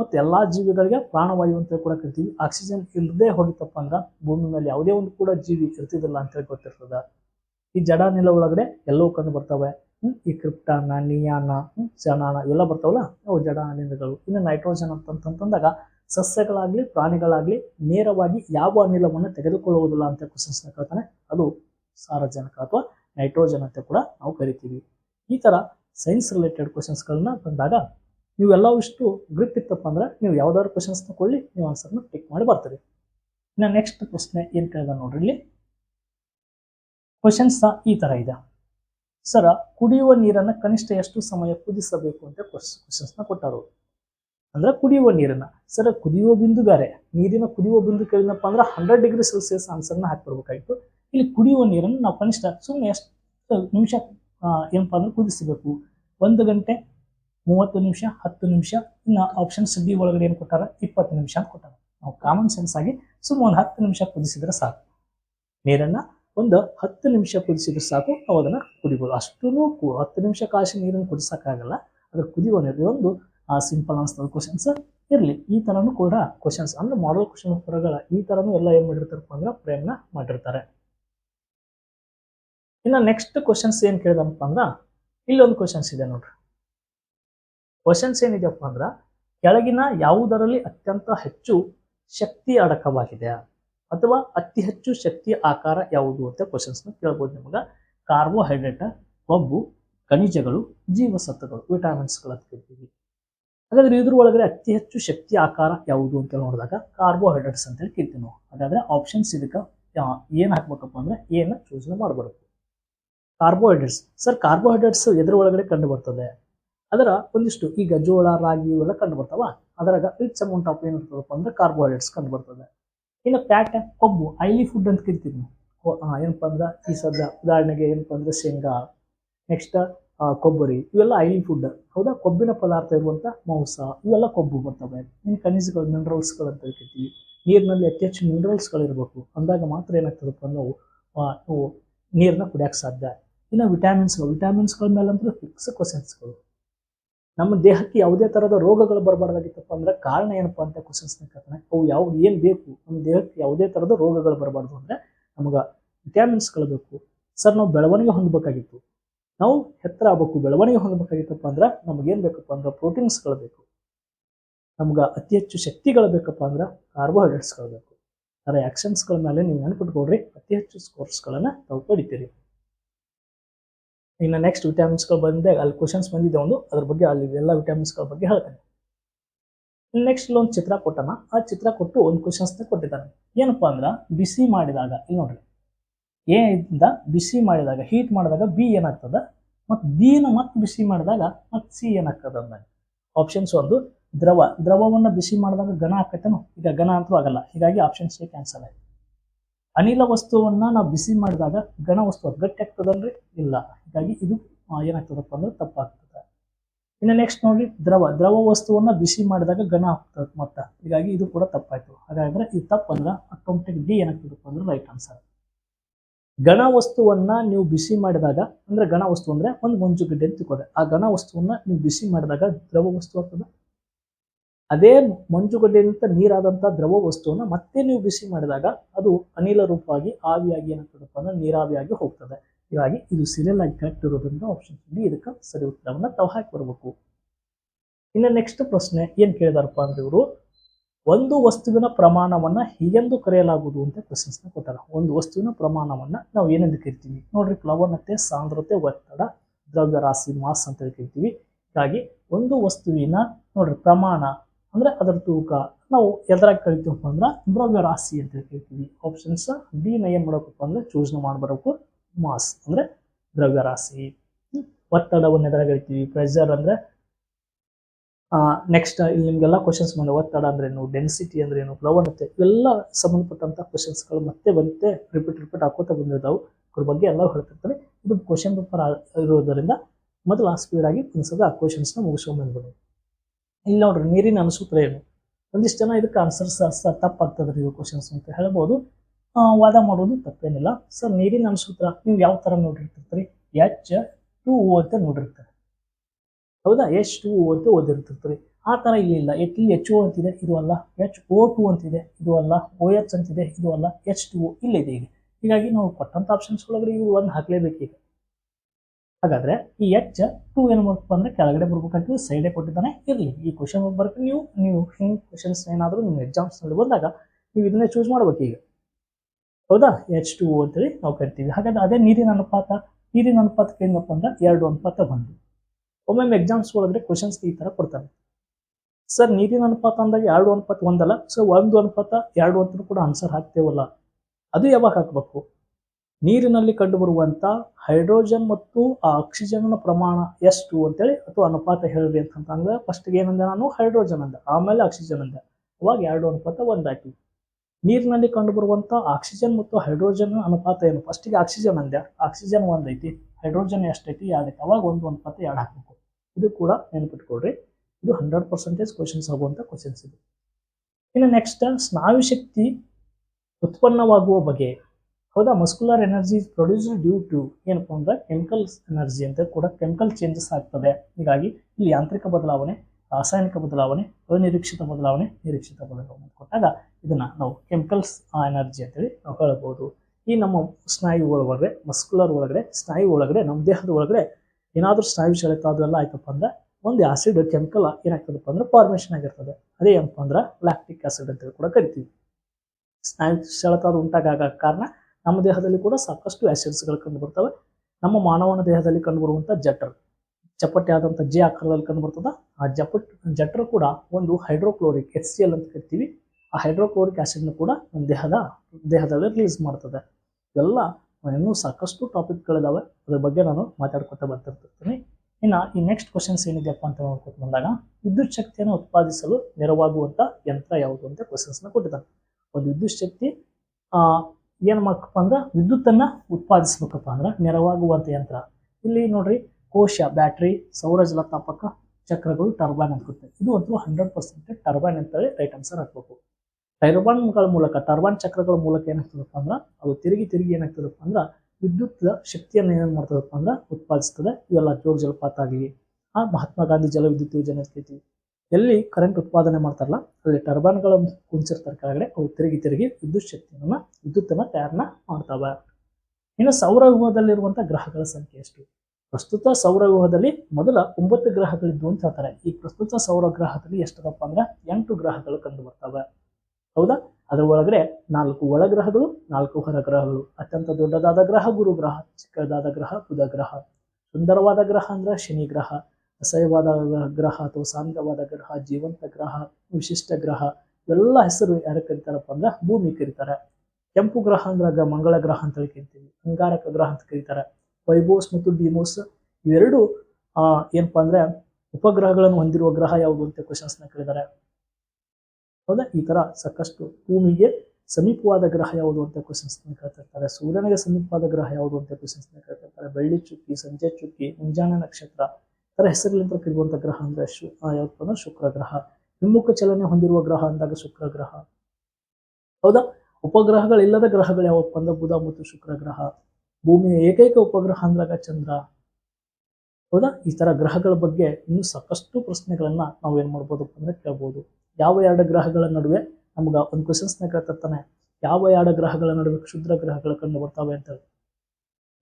ಮತ್ತು ಎಲ್ಲ ಜೀವಿಗಳಿಗೆ ಪ್ರಾಣವಾಯು ಅಂತ ಕೂಡ ಕರಿತೀವಿ. ಆಕ್ಸಿಜನ್ ಇಲ್ಲದೆ ಹೋಗಿತ್ತಪ್ಪ ಅಂದ್ರೆ ಭೂಮಿ ಮೇಲೆ ಯಾವುದೇ ಒಂದು ಕೂಡ ಜೀವಿ ಇರ್ತಿದಿಲ್ಲ ಅಂತ ಹೇಳಿ ಗೊತ್ತಿರ್ತದ. ಈ ಜಡ ನೆಲ ಒಳಗಡೆ ಎಲ್ಲವೂ ಕಂಡು ಬರ್ತವೆ. ಈ ಕ್ರಿಪ್ಟಾನ, ನಿಯಾನ ಜನಾನ ಇವೆಲ್ಲ ಬರ್ತಾವಲ್ಲ, ಅವು ಜಡ ಅನಿಲಗಳು. ಇನ್ನು ನೈಟ್ರೋಜನ್ ಅಂತಂತಂದಾಗ ಸಸ್ಯಗಳಾಗಲಿ, ಪ್ರಾಣಿಗಳಾಗಲಿ ನೇರವಾಗಿ ಯಾವ ಅನಿಲವನ್ನು ತೆಗೆದುಕೊಳ್ಳುವುದಿಲ್ಲ ಅಂತ ಕ್ವಶನ್ಸ್ನ ಕೇಳ್ತಾನೆ. ಅದು ಸಾರಜನಕ ಅಥವಾ ನೈಟ್ರೋಜನ್ ಅಂತ ಕೂಡ ನಾವು ಕರಿತೀವಿ. ಈ ತರ ಸೈನ್ಸ್ ರಿಲೇಟೆಡ್ ಕ್ವಶನ್ಸ್ಗಳನ್ನ ಬಂದಾಗ ನೀವು ಗ್ರಿಪ್ ಇತ್ತಪ್ಪ ಅಂದ್ರೆ ನೀವು ಯಾವ್ದಾದ್ರು ಕ್ವಶನ್ಸ್ನ ತಗೊಳ್ಳಿ ನೀವು ಆನ್ಸರ್ನ ಟಿಕ್ ಮಾಡಿ ಬರ್ತೀರಿ ಇನ್ನು ನೆಕ್ಸ್ಟ್ ಪ್ರಶ್ನೆ ಏನು ಕೇಳಿದೆ ನೋಡ್ರಿ ಇಲ್ಲಿ. ಕ್ವಶನ್ಸ್ ಈ ಥರ ಇದೆ. ಸರ, ಕುಡಿಯುವ ನೀರನ್ನು ಕನಿಷ್ಠ ಎಷ್ಟು ಸಮಯ ಕುದಿಸಬೇಕು ಅಂತ ಕ್ವಶನ್ಸ್ನ ಕೊಟ್ಟಾರು. ಅಂದ್ರೆ ಕುಡಿಯುವ ನೀರನ್ನು. ಸರ, ಕುದಿಯುವ ಬಿಂದು ಬೇರೆ. ನೀರಿನ ಕುದಿಯುವ ಬಿಂದು ಕೇಳಿದಪ್ಪ ಅಂದ್ರೆ ಹಂಡ್ರೆಡ್ ಡಿಗ್ರಿ ಸೆಲ್ಸಿಯಸ್ ಆನ್ಸರ್ನ ಹಾಕ್ಬಿಡ್ಬೇಕಾಗಿತ್ತು ಇಲ್ಲಿ ಕುಡಿಯುವ ನೀರನ್ನು ನಾವು ಕನಿಷ್ಠ ಸುಮ್ಮನೆ ಎಷ್ಟು ನಿಮಿಷ ಏನಪ್ಪ ಅಂದ್ರೆ ಕುದಿಸಬೇಕು. ಒಂದು ಗಂಟೆ, ಮೂವತ್ತು ನಿಮಿಷ, ಹತ್ತು ನಿಮಿಷ, ಇನ್ನು ಆಪ್ಷನ್ಸ್ ಡಿ ಒಳಗಡೆ ಏನು ಕೊಟ್ಟಾರ? ಇಪ್ಪತ್ತು ನಿಮಿಷ ಅಂತ ಕೊಟ್ಟಾರ. ನಾವು ಕಾಮನ್ ಸೆನ್ಸ್ ಆಗಿ ಸುಮ್ಮ ಒಂದು ಹತ್ತು ನಿಮಿಷ ಕುದಿಸಿದ್ರೆ ಸಾಕು. ನೀರನ್ನ ಒಂದು ಹತ್ತು ನಿಮಿಷ ಕುದಿಸಿದ್ರೆ ಸಾಕು, ನಾವು ಅದನ್ನ ಕುಡಿಬೋದು. ಅಷ್ಟೂ ಹತ್ತು ನಿಮಿಷ ಕಾಶಿ ನೀರನ್ನು ಕುದಿಸೋಕ್ಕಾಗಲ್ಲ. ಅದ್ರ ಕುದಿಯುವ ಒಂದು ಸಿಂಪಲ್ ಅನ್ಸ್ತದ ಕ್ವಶನ್ಸ್ ಇರಲಿ. ಈ ಥರನೂ ಕೂಡ ಕ್ವಶನ್ಸ್ ಅಂದ್ರೆ ಮಾಡಲ್ ಕ್ವಶನ್ ಪೇಪರ್ಗಳ ಈ ಥರನೂ ಎಲ್ಲ ಏನು ಮಾಡಿರ್ತಾರಪ್ಪ ಅಂದ್ರೆ ಪ್ರಯತ್ನ ಮಾಡಿರ್ತಾರೆ. ಇನ್ನು ನೆಕ್ಸ್ಟ್ ಕ್ವಶನ್ಸ್ ಏನು ಕೇಳಿದಪ್ಪ ಅಂದ್ರೆ ಇಲ್ಲೊಂದು ಕ್ವಶನ್ಸ್ ಇದೆ ನೋಡ್ರಿ. ಕ್ವಶನ್ಸ್ ಏನಿದೆಯಪ್ಪ ಅಂದ್ರೆ, ಕೆಳಗಿನ ಯಾವುದರಲ್ಲಿ ಅತ್ಯಂತ ಹೆಚ್ಚು ಶಕ್ತಿ ಅಡಕವಾಗಿದೆ? ಅಥವಾ ಅತಿ ಹೆಚ್ಚು ಶಕ್ತಿಯ ಆಕಾರ ಯಾವುದು ಅಂತ ಕ್ವಶನ್ಸ್ನ ಕೇಳ್ಬೋದು ನಿಮಗೆ. ಕಾರ್ಬೋಹೈಡ್ರೇಟ್ ಕೊಬ್ಬು, ಖನಿಜಗಳು, ಜೀವಸತ್ವಗಳು ವಿಟಾಮಿನ್ಸ್ಗಳು ಅಂತ ಕೇಳ್ತೀವಿ. ಹಾಗಾದ್ರೆ ಇದ್ರ ಒಳಗಡೆ ಅತಿ ಹೆಚ್ಚು ಶಕ್ತಿ ಆಕಾರ ಯಾವುದು ಅಂತ ನೋಡಿದಾಗ ಕಾರ್ಬೋಹೈಡ್ರೇಟ್ಸ್ ಅಂತ ಹೇಳಿ ಕೇಳ್ತೀವಿ ನಾವು. ಹಾಗಾದ್ರೆ ಆಪ್ಷನ್ಸ್ ಇದಕ್ಕೆ ಏನು ಹಾಕ್ಬೇಕಪ್ಪ ಅಂದ್ರೆ, ಏನು ಚೂಸ್ ಮಾಡಬಾರ್ದು. ಕಾರ್ಬೋಹೈಡ್ರೇಟ್ಸ್. ಸರ್, ಕಾರ್ಬೋಹೈಡ್ರೇಟ್ಸ್ ಎದ್ರ ಒಳಗಡೆ ಕಂಡು ಬರ್ತದೆ ಅದರ ಒಂದಿಷ್ಟು ಈಗ ಜೋಳ ರಾಗಿ ಇವೆಲ್ಲ ಕಂಡು ಬರ್ತಾವ ಅದರಾಗ ರಿಚ್ ಅಮೌಂಟ್ ಆಫ್ ಏನಿರ್ತದಪ್ಪ ಅಂದ್ರೆ ಕಾರ್ಬೋಹೈಡ್ರೇಟ್ಸ್ ಕಂಡು ಬರ್ತದೆ ಇನ್ನು ಫ್ಯಾಟ್ ಕೊಬ್ಬು ಐಲಿ ಫುಡ್ ಅಂತ ಕರಿತೀವಿ ಏನಪ್ಪ ಅಂದ್ರೆ ಈ ಸದ್ಯ ಉದಾಹರಣೆಗೆ ಏನಪ್ಪ ಅಂದ್ರೆ ಶೇಂಗಾ ನೆಕ್ಸ್ಟ್ ಕೊಬ್ಬರಿ, ಇವೆಲ್ಲ ಐಲಿ ಫುಡ್ ಹೌದಾ? ಕೊಬ್ಬಿನ ಪದಾರ್ಥ ಇರುವಂತ ಮಾಂಸ, ಇವೆಲ್ಲ ಕೊಬ್ಬು ಬರ್ತವೆ. ಇನ್ನು ಖನಿಜಗಳು ಮಿನರಲ್ಸ್ಗಳು ಅಂತ ಕರಿತೀವಿ. ನೀರಿನಲ್ಲಿ ಅತಿ ಹೆಚ್ಚು ಮಿನರಲ್ಸ್ಗಳು ಇರಬೇಕು ಅಂದಾಗ ಮಾತ್ರ ಏನಾಗ್ತದಪ್ಪ ನಾವು ನೀರನ್ನ ಕುಡಿಯಕ್ಕೆ ಸಾಧ್ಯ. ಇನ್ನು ವಿಟಾಮಿನ್ಸ್ಗಳು ವಿಟಾಮಿನ್ಸ್ಗಳ ಮೇಲಂತೂ ಫಿಕ್ಸ್ ಕ್ವಶನ್ಸ್ಗಳು ನಮ್ಮ ದೇಹಕ್ಕೆ ಯಾವುದೇ ಥರದ ರೋಗಗಳು ಬರಬಾರ್ದಾಗಿತ್ತಪ್ಪ ಅಂದ್ರೆ ಕಾರಣ ಏನಪ್ಪ ಅಂತ ಕ್ವಶನ್ಸ್ ಕೇಳ್ತಾನೆ. ಅವು ಯಾವ, ಏನು ಬೇಕು? ನಮ್ಮ ದೇಹಕ್ಕೆ ಯಾವುದೇ ಥರದ ರೋಗಗಳು ಬರಬಾರ್ದು ಅಂದ್ರೆ ನಮಗೆ ವಿಟಾಮಿನ್ಸ್ಗಳು ಬೇಕು. ಸರ್, ನಾವು ಬೆಳವಣಿಗೆ ಹೊಂದಬೇಕಾಗಿತ್ತು. ನಾವು ಎತ್ತರ ಆಗಬೇಕು. ಬೆಳವಣಿಗೆ ಹೊಂದಬೇಕಾಗಿತ್ತಪ್ಪ ಅಂದ್ರೆ ನಮಗೇನು ಬೇಕಪ್ಪ ಅಂದ್ರೆ ಪ್ರೋಟೀನ್ಸ್ಗಳು ಬೇಕು. ನಮ್ಗೆ ಅತಿ ಹೆಚ್ಚು ಶಕ್ತಿಗಳು ಬೇಕಪ್ಪ ಅಂದ್ರೆ ಕಾರ್ಬೋಹೈಡ್ರೇಟ್ಸ್ಗಳು ಬೇಕು. ಅದರ ಆ್ಯಕ್ಷನ್ಸ್ಗಳ ಮೇಲೆ ನೀವು ನೆನ್ಪಿಟ್ಕೊಡ್ರಿ ಅತಿ ಹೆಚ್ಚು ಸ್ಕೋರ್ಸ್ಗಳನ್ನು ತಾವು ಪಡಿತೀರಿ. ಇನ್ನು ನೆಕ್ಸ್ಟ್ ವಿಟಮಿನ್ಸ್ಗಳು ಬಂದಾಗ ಅಲ್ಲಿ ಕ್ವಶನ್ಸ್ ಬಂದಿದೆ ಒಂದು, ಅದ್ರ ಬಗ್ಗೆ ಅಲ್ಲಿ ಎಲ್ಲ ವಿಟಮಿನ್ಸ್ಗಳ ಬಗ್ಗೆ ಹೇಳ್ತೇನೆ. ನೆಕ್ಸ್ಟ್ ಒಂದು ಚಿತ್ರ ಕೊಟ್ಟನ. ಆ ಚಿತ್ರ ಕೊಟ್ಟು ಒಂದು ಕ್ವಶನ್ಸ್ನ ಕೊಟ್ಟಿದ್ದಾರೆ ಏನಪ್ಪಾ ಅಂದ್ರೆ, ಬಿಸಿ ಮಾಡಿದಾಗ, ಇಲ್ಲಿ ನೋಡ್ರಿ. ಎ ಇಂದ ಬಿಸಿ ಮಾಡಿದಾಗ ಹೀಟ್ ಮಾಡಿದಾಗ ಬಿ ಏನಾಗ್ತದ? ಮತ್ತು ಬಿನ ಮತ್ತೆ ಬಿಸಿ ಮಾಡಿದಾಗ, ಮತ್ತೆ ಸಿ ಏನಾಗ್ತದ ಅಂದಾಗ? ಆಪ್ಷನ್ಸ್ ಒಂದು ದ್ರವ. ದ್ರವವನ್ನು ಬಿಸಿ ಮಾಡಿದಾಗ ಘನ ಆಕತ್ತೇನು ಈಗ ಘನ ಅಂತೂ ಆಗಲ್ಲ. ಹೀಗಾಗಿ ಆಪ್ಷನ್ಸ್ ಕ್ಯಾನ್ಸಲ್ ಆಯ್ತು. ಅನಿಲ ವಸ್ತುವನ್ನ ನಾವು ಬಿಸಿ ಮಾಡಿದಾಗ ಘನ ವಸ್ತು ಗಟ್ಟಿ ಆಗ್ತದಲ್ರಿ? ಇಲ್ಲ. ಹೀಗಾಗಿ ಇದು ಏನಾಗ್ತದಪ್ಪ ಅಂದ್ರೆ ತಪ್ಪಾಗ್ತದೆ. ಇನ್ನು ನೆಕ್ಸ್ಟ್ ನೋಡಿ ದ್ರವ. ದ್ರವ ವಸ್ತುವನ್ನ ಬಿಸಿ ಮಾಡಿದಾಗ ಘನ ಆಗ್ತದೆ ಮೊತ್ತ. ಹೀಗಾಗಿ ಇದು ಕೂಡ ತಪ್ಪಾಯ್ತು. ಹಾಗಾದ್ರೆ ಇದು ತಪ್ಪಂದ್ರೆ ಅಟೋಮೆಟಿಕ್ ಡಿ ಏನಾಗ್ತದಪ್ಪ ಅಂದ್ರೆ ರೈಟ್ ಆನ್ಸರ್. ಘನ ವಸ್ತುವನ್ನ ನೀವು ಬಿಸಿ ಮಾಡಿದಾಗ, ಅಂದ್ರೆ ಘನ ವಸ್ತು ಅಂದ್ರೆ ಒಂದು ಮಂಜುಗಡ್ಡೆ ಅಂತ ತಿಳ್ಕೊಳ್ಳಿ ಆ ಘನ ವಸ್ತುವನ್ನ ನೀವು ಬಿಸಿ ಮಾಡಿದಾಗ ದ್ರವ ವಸ್ತು ಆಗ್ತದೆ? ಅದೇ ಮಂಜುಗಡ್ಡೆಯಿಂದ ನೀರಾದಂತ ದ್ರವ ವಸ್ತುವನ್ನ ಮತ್ತೆ ನೀವು ಬಿಸಿ ಮಾಡಿದಾಗ ಅದು ಅನಿಲ ರೂಪವಾಗಿ ಆವಿಯಾಗಿ ಏನಾಗ್ತದಪ್ಪ ಅಂದ್ರೆ ನೀರಾವಿಯಾಗಿ ಹೋಗ್ತದೆ. ಹೀಗಾಗಿ ಇದು ಸೀರಿಯಲ್ ಆಗಿ ಕರೆಕ್ಟ್ ಇರೋದ್ರಿಂದ ಆಪ್ಷನ್ ಬಿ ಇದಕ್ಕೆ ಸರಿ ಉತ್ತರವನ್ನು ತಾವು ಹಾಕಿ ಬರಬೇಕು. ಇನ್ನು ನೆಕ್ಸ್ಟ್ ಪ್ರಶ್ನೆ ಏನು ಕೇಳಿದಾರಪ್ಪ ಅಂದ್ರೆ ಇವರು, ಒಂದು ವಸ್ತುವಿನ ಪ್ರಮಾಣವನ್ನ ಹೀಗೆಂದು ಕರೆಯಲಾಗುವುದು ಅಂತ ಕ್ವಶನ್ಸ್ನ ಕೊಟ್ಟಾರ. ಒಂದು ವಸ್ತುವಿನ ಪ್ರಮಾಣವನ್ನ ನಾವು ಏನೆಂದು ಕರಿತೀವಿ? ನೋಡ್ರಿ, ಪ್ಲವನತೆ, ಸಾಂದ್ರತೆ, ಒತ್ತಡ, ದ್ರವ್ಯರಾಶಿ, ಮಾಸ್ ಅಂತ ಹೇಳಿ ಕರಿತೀವಿ ಹೀಗಾಗಿ ಒಂದು ವಸ್ತುವಿನ ನೋಡ್ರಿ ಪ್ರಮಾಣ ಅಂದ್ರೆ ಅದರ ತೂಕ. ನಾವು ಎದ್ರಾಗ ಕಳಿತೀವಪ್ಪ ಅಂದ್ರೆ ದ್ರವ್ಯರಾಶಿ ಅಂತ ಕೇಳ್ತೀವಿ ಆಪ್ಷನ್ಸ್ನ ಏನ್ ಮಾಡಬೇಕಪ್ಪ ಅಂದ್ರೆ ಚೂಸ್ ಮಾಡಬೇಕು ಮಾಸ್ ಅಂದ್ರೆ ದ್ರವ್ಯ ರಾಶಿ. ಒತ್ತಡವನ್ನು ಎದ್ರಾಗ ಕರಿತೀವಿ ಪ್ರೆಷರ್ ಅಂದ್ರೆ ನೆಕ್ಸ್ಟ್ ಇಲ್ಲಿ ನಿಮ್ಗೆಲ್ಲ ಕ್ವಶನ್ಸ್ ಬಂದ ಒತ್ತಡ ಅಂದ್ರೇನು ಡೆನ್ಸಿಟಿ ಅಂದ್ರೇನು ಪ್ಲವಣತೆ ಇವೆಲ್ಲ ಸಂಬಂಧಪಟ್ಟಂಥ ಕ್ವಶನ್ಸ್ಗಳು ಮತ್ತೆ ಮತ್ತೆ ರಿಪೀಟ್ ರಿಪೀಟ್ ಹಾಕೋತಾ ಬಂದಿರ್ತಾವೆ. ಇದ್ರ ಬಗ್ಗೆ ಎಲ್ಲ ಹೇಳ್ತಿರ್ತಾರೆ. ಇದು ಕ್ವಶನ್ ಪೇಪರ್ ಇರೋದರಿಂದ ಮೊದಲು ಸ್ಪೀಡ್ ಆಗಿ ಒಂದು ಸಲ ಆ ಕ್ವಶನ್ಸ್ನ ಮುಗಿಸ್ಕೊಂಡ್ ಬಂದ್ಬಿಡು ಇಲ್ಲಿ ನೋಡ್ರಿ, ನೀರಿನ ಅನುಸೂತ್ರ ಏನು? ಒಂದಿಷ್ಟು ಜನ ಇದಕ್ಕೆ ಆನ್ಸರ್ ಸರ್ ತಪ್ಪಾಗ್ತದೆ ಇದು ಕ್ವಶನ್ಸ್ ಅಂತ ಹೇಳ್ಬೋದು. ವಾದ ಮಾಡೋದು ತಪ್ಪೇನಿಲ್ಲ. ಸರ್ ನೀರಿನ ಅನುಸೂತ್ರ ನೀವು ಯಾವ ಥರ ನೋಡಿರ್ತಿರ್ತೀರಿ? ಎಚ್ ಟು ಓ ಅಂತ ನೋಡಿರ್ತಾರೆ. ಹೌದಾ? ಎಚ್ ಟು ಓ ಅಂತ ಓದಿರ್ತಿರ್ತೀರಿ. ಆ ಥರ ಇಲ್ಲಿ ಇಲ್ಲ. ಎಚ್ ಇಲ್ಲಿ ಎಚ್ ಓ ಅಂತಿದೆ, ಇದು ಅಲ್ಲ. ಎಚ್ ಓ ಟು ಅಂತಿದೆ, ಇದು ಅಲ್ಲ. ಓ ಎಚ್ ಅಂತಿದೆ, ಇದು ಅಲ್ಲ. ಎಚ್ ಟು ಓ ಇಲ್ಲಿದೆ ಈಗ. ಹೀಗಾಗಿ ನಾವು ಕೊಟ್ಟಂಥ ಆಪ್ಷನ್ಸ್ ಒಳಗಡೆ ಇವು ಒಂದು ಹಾಕಲೇಬೇಕೀಗ. ಹಾಗಾದ್ರೆ ಈ ಎಚ್ ಟು ಏನು ಮಾಡಬೇಕು ಅಂದ್ರೆ ಕೆಳಗಡೆ ಬರ್ಬೇಕಾಗ್ತದೆ ಸೈಡೇ ಕೊಟ್ಟಿದ್ದಾನೆ, ಇರಲಿ. ಈ ಕ್ವಶನ್ ಬರ್ಬೇಕು ನೀವು ನೀವು ಹಿಂಗೆ ಕ್ವಶನ್ಸ್ ಏನಾದರೂ ನಿಮ್ಮ ಎಕ್ಸಾಮ್ಸ್ನಲ್ಲಿ ಬಂದಾಗ ನೀವು ಇದನ್ನೇ ಚೂಸ್ ಮಾಡ್ಬೇಕು ಈಗ. ಹೌದಾ? ಎಚ್ ಟು ಅಂತೇಳಿ ನಾವು ಕರಿತೀವಿ. ಹಾಗಾದ್ರೆ ಅದೇ ನೀರಿನ ಅನುಪಾತ, ನೀರಿನ ಅನುಪಾತಕ್ಕೆ ಏನಪ್ಪ ಅಂದ್ರೆ ಎರಡು ಅನುಪಾತ ಬಂದು ಒಮ್ಮೊಮ್ಮೆ ಎಕ್ಸಾಮ್ಸ್ ಒಳಗಡೆ ಕ್ವಶನ್ಸ್ ಈ ತರ ಕೊಡ್ತಾರೆ. ಸರ್, ನೀರಿನ ಅನುಪಾತ ಅಂದಾಗ ಎರಡು ಅನುಪಾತ ಒಂದಲ್ಲ? ಸೊ ಒಂದು ಅನುಪಾತ, ಎರಡು ಅಂತ ಕೂಡ ಆನ್ಸರ್ ಹಾಕ್ತೇವಲ್ಲ. ಅದು ಯಾವಾಗ ಹಾಕಬೇಕು? ನೀರಿನಲ್ಲಿ ಕಂಡುಬರುವಂಥ ಹೈಡ್ರೋಜನ್ ಮತ್ತು ಆ ಆಕ್ಸಿಜನ್ನ ಪ್ರಮಾಣ ಎಷ್ಟು ಅಂತೇಳಿ ಅಥವಾ ಅನುಪಾತ ಹೇಳ್ರಿ ಅಂತಂತಂದ್ರೆ ಫಸ್ಟ್ಗೆ ಏನಂದೆ ನಾನು? ಹೈಡ್ರೋಜನ್ ಅಂದೆ. ಆಮೇಲೆ ಆಕ್ಸಿಜನ್ ಅಂದೆ. ಅವಾಗ ಎರಡು ಅನುಪಾತ ಒಂದಾಯ್ತು ನೀರಿನಲ್ಲಿ ಕಂಡುಬರುವಂಥ ಆಕ್ಸಿಜನ್ ಮತ್ತು ಹೈಡ್ರೋಜನ್ ಅನುಪಾತ ಏನು? ಫಸ್ಟಿಗೆ ಆಕ್ಸಿಜನ್ ಅಂದೆ. ಆಕ್ಸಿಜನ್ ಒಂದೈತಿ ಹೈಡ್ರೋಜನ್ ಎಷ್ಟೈತಿ ಎರಡೈತಿ ಅವಾಗ ಒಂದು ಅನುಪಾತ ಎರಡು ಹಾಕಬೇಕು. ಇದು ಕೂಡ ನೆನಪಿಟ್ಕೊಳ್ರಿ. ಇದು ಹಂಡ್ರೆಡ್ ಪರ್ಸೆಂಟೇಜ್ ಕ್ವಶನ್ಸ್ ಆಗುವಂತ ಕ್ವಶನ್ಸ್ ಇದು. ಇನ್ನು ನೆಕ್ಸ್ಟ್ ಸ್ನಾಯು ಶಕ್ತಿ ಉತ್ಪನ್ನವಾಗುವ ಬಗೆ ಹೌದಾ? Muscular energy produce due to ಏನಪ್ಪ ಅಂದ್ರೆ ಕೆಮಿಕಲ್ಸ್ ಎನರ್ಜಿ ಅಂತ ಕೂಡ ಕೆಮಿಕಲ್ ಚೇಂಜಸ್ ಆಗ್ತದೆ. ಹೀಗಾಗಿ ಇಲ್ಲಿ ಯಾಂತ್ರಿಕ ಬದಲಾವಣೆ, ರಾಸಾಯನಿಕ ಬದಲಾವಣೆ, ಅನಿರೀಕ್ಷಿತ ಬದಲಾವಣೆ, ನಿರೀಕ್ಷಿತ ಬದಲಾವಣೆ ಕೊಟ್ಟಾಗ ಇದನ್ನ ನಾವು ಕೆಮಿಕಲ್ಸ್ ಎನರ್ಜಿ ಅಂತೇಳಿ ನಾವು ಹೇಳ್ಬೋದು. ಈ ನಮ್ಮ ಸ್ನಾಯು ಒಳಗಡೆ ಮಸ್ಕುಲರ್ ಒಳಗಡೆ, ಸ್ನಾಯು ಒಳಗಡೆ, ನಮ್ಮ ದೇಹದ ಒಳಗಡೆ ಏನಾದರೂ ಸ್ನಾಯು ಸೆಳೆತ ಅದೆಲ್ಲ ಆಯ್ತಪ್ಪ ಅಂದ್ರೆ ಒಂದು ಆಸಿಡ್ ಕೆಮಿಕಲ್ ಏನಾಗ್ತದಪ್ಪ ಅಂದ್ರೆ ಫಾರ್ಮೇಷನ್ ಆಗಿರ್ತದೆ. ಅದೇ ಏನಪ್ಪ ಅಂದ್ರೆ ಲ್ಯಾಕ್ಟಿಕ್ ಆಸಿಡ್ ಅಂತೇಳಿ ಕೂಡ ಕರಿತೀವಿ. ಸ್ನಾಯು ಸೆಳೆತ ಉಂಟಾಗ ಕಾರಣ ನಮ್ಮ ದೇಹದಲ್ಲಿ ಕೂಡ ಸಾಕಷ್ಟು ಆ್ಯಸಿಡ್ಸ್ಗಳು ಕಂಡು ಬರ್ತವೆ. ನಮ್ಮ ಮಾನವನ ದೇಹದಲ್ಲಿ ಕಂಡುಬರುವಂಥ ಜಠರ್ ಚಪ್ಪಟೆ ಆದಂಥ ಜೆ ಆಕಾರದಲ್ಲಿ ಕಂಡು ಬರ್ತದ. ಆ ಜಪಟ್ ಜಟರ್ ಕೂಡ ಒಂದು ಹೈಡ್ರೋಕ್ಲೋರಿಕ್ ಎಚ್ ಸಿ ಎಲ್ ಅಂತ ಕರಿತೀವಿ ಆ ಹೈಡ್ರೋಕ್ಲೋರಿಕ್ ಆ್ಯಸಿಡ್ನ ಕೂಡ ನಮ್ಮ ದೇಹದ, ದೇಹದಲ್ಲಿ ರಿಲೀಸ್ ಮಾಡ್ತದೆ. ಎಲ್ಲ ಇನ್ನೂ ಸಾಕಷ್ಟು ಟಾಪಿಕ್ಗಳಿದಾವೆ ಅದ್ರ ಬಗ್ಗೆ ನಾನು ಮಾತಾಡ್ಕೊತಾ ಬರ್ತಿರ್ತೀನಿ. ಇನ್ನು ಈ ನೆಕ್ಸ್ಟ್ ಕ್ವಶನ್ಸ್ ಏನಿದೆಯಪ್ಪ ಅಂತ ನೋಡ್ಕೊತ ಬಂದಾಗ, ವಿದ್ಯುತ್ ಶಕ್ತಿಯನ್ನು ಉತ್ಪಾದಿಸಲು ನೆರವಾಗುವಂಥ ಯಂತ್ರ ಯಾವುದು ಅಂತ ಕ್ವಶನ್ಸ್ನ ಕೊಟ್ಟಿದ್ದಾರೆ. ಒಂದು ವಿದ್ಯುತ್ ಶಕ್ತಿ ಏನ್ ಮಾಡಬೇಕಪ್ಪ ಅಂದ್ರೆ ವಿದ್ಯುತ್ತನ್ನ ಉತ್ಪಾದಿಸ್ಬೇಕಪ್ಪ ಅಂದ್ರೆ ನೆರವಾಗುವಂತ ಯಂತ್ರ. ಇಲ್ಲಿ ನೋಡ್ರಿ ಕೋಶ, ಬ್ಯಾಟ್ರಿ ಸೌರ ಜಲತಾಪಕ ಚಕ್ರಗಳು, ಟರ್ಬೈನ್ ಅಂತ ಇದು ಅಂತೂ ಹಂಡ್ರೆಡ್ ಪರ್ಸೆಂಟ್ ಟರ್ಬೈನ್ ಅಂತೇಳಿ ರೈಟ್ ಆನ್ಸರ್ ಹಾಕ್ಬೇಕು. ಟರ್ಬೈನ್ಗಳ ಮೂಲಕ, ಟರ್ಬೈನ್ ಚಕ್ರಗಳ ಮೂಲಕ ಏನಾಗ್ತದಪ್ಪ ಅಂದ್ರೆ ಅದು ತಿರುಗಿ ತಿರುಗಿ ಏನಾಗ್ತದಪ್ಪ ಅಂದ್ರೆ ವಿದ್ಯುತ್ ಶಕ್ತಿಯನ್ನು ಏನ್ ಮಾಡ್ತದಪ್ಪ ಅಂದ್ರೆ ಉತ್ಪಾದಿಸ್ತದೆ. ಇವೆಲ್ಲ ಜೋಗ ಜಲಪಾತ ಆಗಲಿ. ಆ ಮಹಾತ್ಮ ಗಾಂಧಿ ಜಲವಿದ್ಯುತ್ ಯೋಜನೆ ಅಂತ ಕರಿತೀವಿ ಎಲ್ಲಿ ಕರೆಂಟ್ ಉತ್ಪಾದನೆ ಮಾಡ್ತಾರಲ್ಲ, ಅಲ್ಲಿ ಟರ್ಬೈನ್ಗಳ ಕುಂಚಿರ್ತಾರೆ ಕೆಳಗಡೆ, ಅವು ತಿರುಗಿ ತಿರುಗಿ ವಿದ್ಯುತ್ ಶಕ್ತಿಯನ್ನು, ವಿದ್ಯುತ್ತನ್ನು ತಯಾರನ್ನ ಮಾಡ್ತವೆ. ಇನ್ನು ಸೌರವ್ಯೂಹದಲ್ಲಿರುವಂಥ ಗ್ರಹಗಳ ಸಂಖ್ಯೆ ಎಷ್ಟು? ಪ್ರಸ್ತುತ ಸೌರವ್ಯೂಹದಲ್ಲಿ ಮೊದಲ ಒಂಬತ್ತು ಗ್ರಹಗಳಿದ್ವು ಅಂತ ಹೇಳ್ತಾರೆ. ಈ ಪ್ರಸ್ತುತ ಸೌರ ಗ್ರಹದಲ್ಲಿ ಎಷ್ಟದಪ್ಪ ಅಂದ್ರೆ ಎಂಟು ಗ್ರಹಗಳು ಕಂಡು ಬರ್ತವೆ. ಹೌದಾ? ಅದರ ಒಳಗಡೆ ನಾಲ್ಕು ಒಳಗ್ರಹಗಳು ನಾಲ್ಕು ಹೊರಗ್ರಹಗಳು ಅತ್ಯಂತ ದೊಡ್ಡದಾದ ಗ್ರಹ ಗುರು ಗ್ರಹ ಚಿಕ್ಕದಾದ ಗ್ರಹ ಬುಧ ಗ್ರಹ. ಸುಂದರವಾದ ಗ್ರಹ ಅಂದ್ರೆ ಶನಿ ಗ್ರಹ. ಅಸಹ್ಯವಾದ ಗ್ರಹ ಅಥವಾ ಸಾಂದ್ರವಾದ ಗ್ರಹ, ಜೀವಂತ ಗ್ರಹ, ವಿಶಿಷ್ಟ ಗ್ರಹ ಇವೆಲ್ಲ ಹೆಸರು ಯಾರು ಕರೀತಾರಪ್ಪ ಅಂದ್ರೆ ಭೂಮಿ ಕರೀತಾರೆ. ಕೆಂಪು ಗ್ರಹ ಅಂದ್ರೆ ಗ- ಮಂಗಳ ಗ್ರಹ ಅಂತ ಹೇಳಿ ಕರಿತೀವಿ. ಅಂಗಾರಕ ಗ್ರಹ ಅಂತ ಕರೀತಾರೆ. ವೈಬೋಸ್ ಮತ್ತು ಡಿಮೋಸ್ ಇವೆರಡು, ಆ, ಏನಪ್ಪಾ ಅಂದ್ರೆ ಉಪಗ್ರಹಗಳನ್ನು ಹೊಂದಿರುವ ಗ್ರಹ ಯಾವುದು ಅಂತ ಕ್ವಶನ್ಸ್ನ ಕೇಳಿದ್ದಾರೆ ಹೌದಾ? ಈ ತರ ಸಾಕಷ್ಟು ಭೂಮಿಗೆ ಸಮೀಪವಾದ ಗ್ರಹ ಯಾವುದು ಅಂತ ಕ್ವಶನ್ಸ್ನ ಕೇಳ್ತಿರ್ತಾರೆ ಸೂರ್ಯನಿಗೆ ಸಮೀಪವಾದ ಗ್ರಹ ಯಾವುದು ಅಂತ ಕ್ವಶನ್ಸ್ನ ಕೇಳ್ತಿರ್ತಾರೆ ಬೆಳ್ಳಿ ಚುಕ್ಕಿ, ಸಂಜೆ ಚುಕ್ಕಿ, ಮುಂಜಾನೆ ನಕ್ಷತ್ರ ತರ ಹೆಸರಿನಿಂದ ಕರೆಯುವಂಥ ಗ್ರಹ ಅಂದ್ರೆ ಶು ಯಾವಪ್ಪ ಅಂದ್ರೆ ಶುಕ್ರ ಗ್ರಹ ಹಿಮ್ಮುಖ ಚಲನೆ ಹೊಂದಿರುವ ಗ್ರಹ ಅಂದಾಗ ಶುಕ್ರ ಗ್ರಹ ಹೌದಾ? ಉಪಗ್ರಹಗಳಿಲ್ಲದ ಗ್ರಹಗಳು ಯಾವಪ್ಪ ಅಂದ್ರೆ ಬುಧ ಮತ್ತು ಶುಕ್ರ ಗ್ರಹ ಭೂಮಿಯ ಏಕೈಕ ಉಪಗ್ರಹ ಅಂದಾಗ ಚಂದ್ರ. ಹೌದಾ? ಈ ತರ ಗ್ರಹಗಳ ಬಗ್ಗೆ ಇನ್ನೂ ಸಾಕಷ್ಟು ಪ್ರಶ್ನೆಗಳನ್ನ ನಾವು ಏನು ಮಾಡ್ಬೋದಪ್ಪ ಅಂದ್ರೆ ಕೇಳ್ಬೋದು. ಯಾವ ಎರಡು ಗ್ರಹಗಳ ನಡುವೆ ನಮ್ಗೆ ಒಂದು ಕ್ವಶನ್ಸ್ನ ಕೇಳ್ತಿರ್ತಾನೆ ಯಾವ ಎರಡು ಗ್ರಹಗಳ ನಡುವೆ ಕ್ಷುದ್ರ ಗ್ರಹಗಳು ಕಂಡು ಬರ್ತಾವೆ ಅಂತ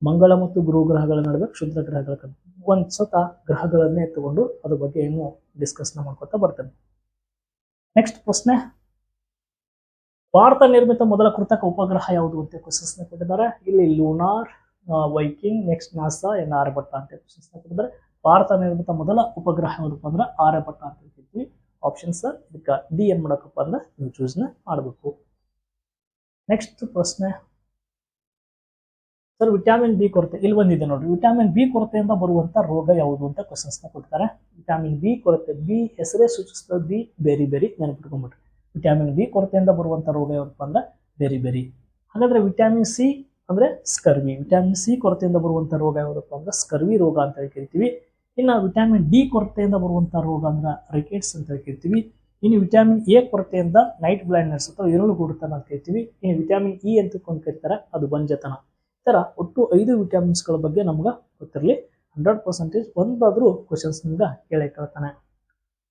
ಮಂಗಳ ಮತ್ತು ಗುರು ಗ್ರಹಗಳ ನಡುವೆ ಕ್ಷುದ್ರ ಗ್ರಹಗಳ ಕಂಡು. ಒಂದ್ ಸತ ಗ್ರಹಗಳನ್ನೇ ತಗೊಂಡು ಅದ್ರ ಬಗ್ಗೆ ಏನು ಡಿಸ್ಕಸ್ ಮಾಡ್ಕೊತಾ ಬರ್ತೇನೆ. ನೆಕ್ಸ್ಟ್ ಪ್ರಶ್ನೆ. ಭಾರತ ನಿರ್ಮಿತ ಮೊದಲ ಕೃತಕ ಉಪಗ್ರಹ ಯಾವುದು ಅಂತ ಕ್ವಶನ್ಸ್ನ ಕೊಟ್ಟಿದ್ದಾರೆ. ಇಲ್ಲಿ lunar viking next NASA and Aryabhata ಅಂತ ಕ್ವಶನ್ಸ್ನ ಕೊಟ್ಟಿದ್ದಾರೆ. ಭಾರತ ನಿರ್ಮಿತ ಮೊದಲ ಉಪಗ್ರಹ ಯಾವುದಪ್ಪ ಅಂದ್ರೆ ಆರ್ಯಭಟ್ಟ ಅಂತ ಹೇಳ್ತಿದ್ವಿ ಆಪ್ಷನ್ಸ್ ಇದಕ್ಕೆ ಡಿ ಏನ್ ಮಾಡಕಪ್ಪ ಅಂದ್ರೆ ನೀವು ಚೂಸ್ನ ಮಾಡಬೇಕು. ನೆಕ್ಸ್ಟ್ ಪ್ರಶ್ನೆ. ಸರ್, ವಿಟಾಮಿನ್ ಬಿ ಕೊರತೆ. ಇಲ್ಲಿ ಬಂದಿದೆ ನೋಡಿ ವಿಟಮಿನ್ ಬಿ ಕೊರತೆಯಿಂದ ಬರುವಂತ ರೋಗ ಯಾವುದು ಅಂತ ಕ್ವಶನ್ಸ್ನ ಕೊಡ್ತಾರೆ. ವಿಟಾಮಿನ್ ಬಿ ಕೊರತೆ, ಬಿ ಹೆಸರೇ ಸೂಚಿಸ್ತದೆ ಬಿ ಬೇರಿ ಬೇರಿ ನೆನಪಿಟ್ಕೊಂಡ್ಬಿಟ್ರಿ ವಿಟಾಮಿನ್ ಬಿ ಕೊರತೆಯಿಂದ ಬರುವಂತ ರೋಗ ಯಾವಪ್ಪ ಅಂದ್ರೆ ಬೇರಿ ಬೇರಿ. ಹಾಗಾದ್ರೆ ವಿಟಮಿನ್ ಸಿ ಅಂದ್ರೆ ಸ್ಕರ್ವಿ. ವಿಟಾಮಿನ್ ಸಿ ಕೊರತೆಯಿಂದ ಬರುವಂತ ರೋಗ ಯಾವುದಪ್ಪ ಅಂದ್ರೆ ಸ್ಕರ್ವಿ ರೋಗ ಅಂತ ಹೇಳಿ ಕರಿತೀವಿ. ಇನ್ನು ವಿಟಾಮಿನ್ ಡಿ ಕೊರತೆಯಿಂದ ಬರುವಂಥ ರೋಗ ಅಂದ್ರೆ ರಿಕೆಟ್ಸ್ ಅಂತ ಕರಿತೀವಿ. ಇನ್ನು ವಿಟಾಮಿನ್ ಎ ಕೊರತೆಯಿಂದ ನೈಟ್ ಬ್ಲೈಂಡ್ನೆಸ್ ಅಥವಾ ಇರುಳು ಗೂಡುತನ ಅಂತ ಕರಿತೀವಿ. ಇನ್ನು ವಿಟಮಿನ್ ಇ ಅಂತ ಕರಿತಾರೆ, ಅದು ಬಂಜತನ. ಥರ ಒಟ್ಟು ಐದು ವಿಟಮಿನ್ಸ್ಗಳ ಬಗ್ಗೆ ನಮ್ಗೆ ಗೊತ್ತಿರಲಿ. ಹಂಡ್ರೆಡ್ ಪರ್ಸೆಂಟೇಜ್ ಒಂದಾದ್ರೂ ಕ್ವಶನ್ಸ್ ನಿಮ್ಗೆ ಕೇಳೇ ಕೇಳ್ತಾನೆ.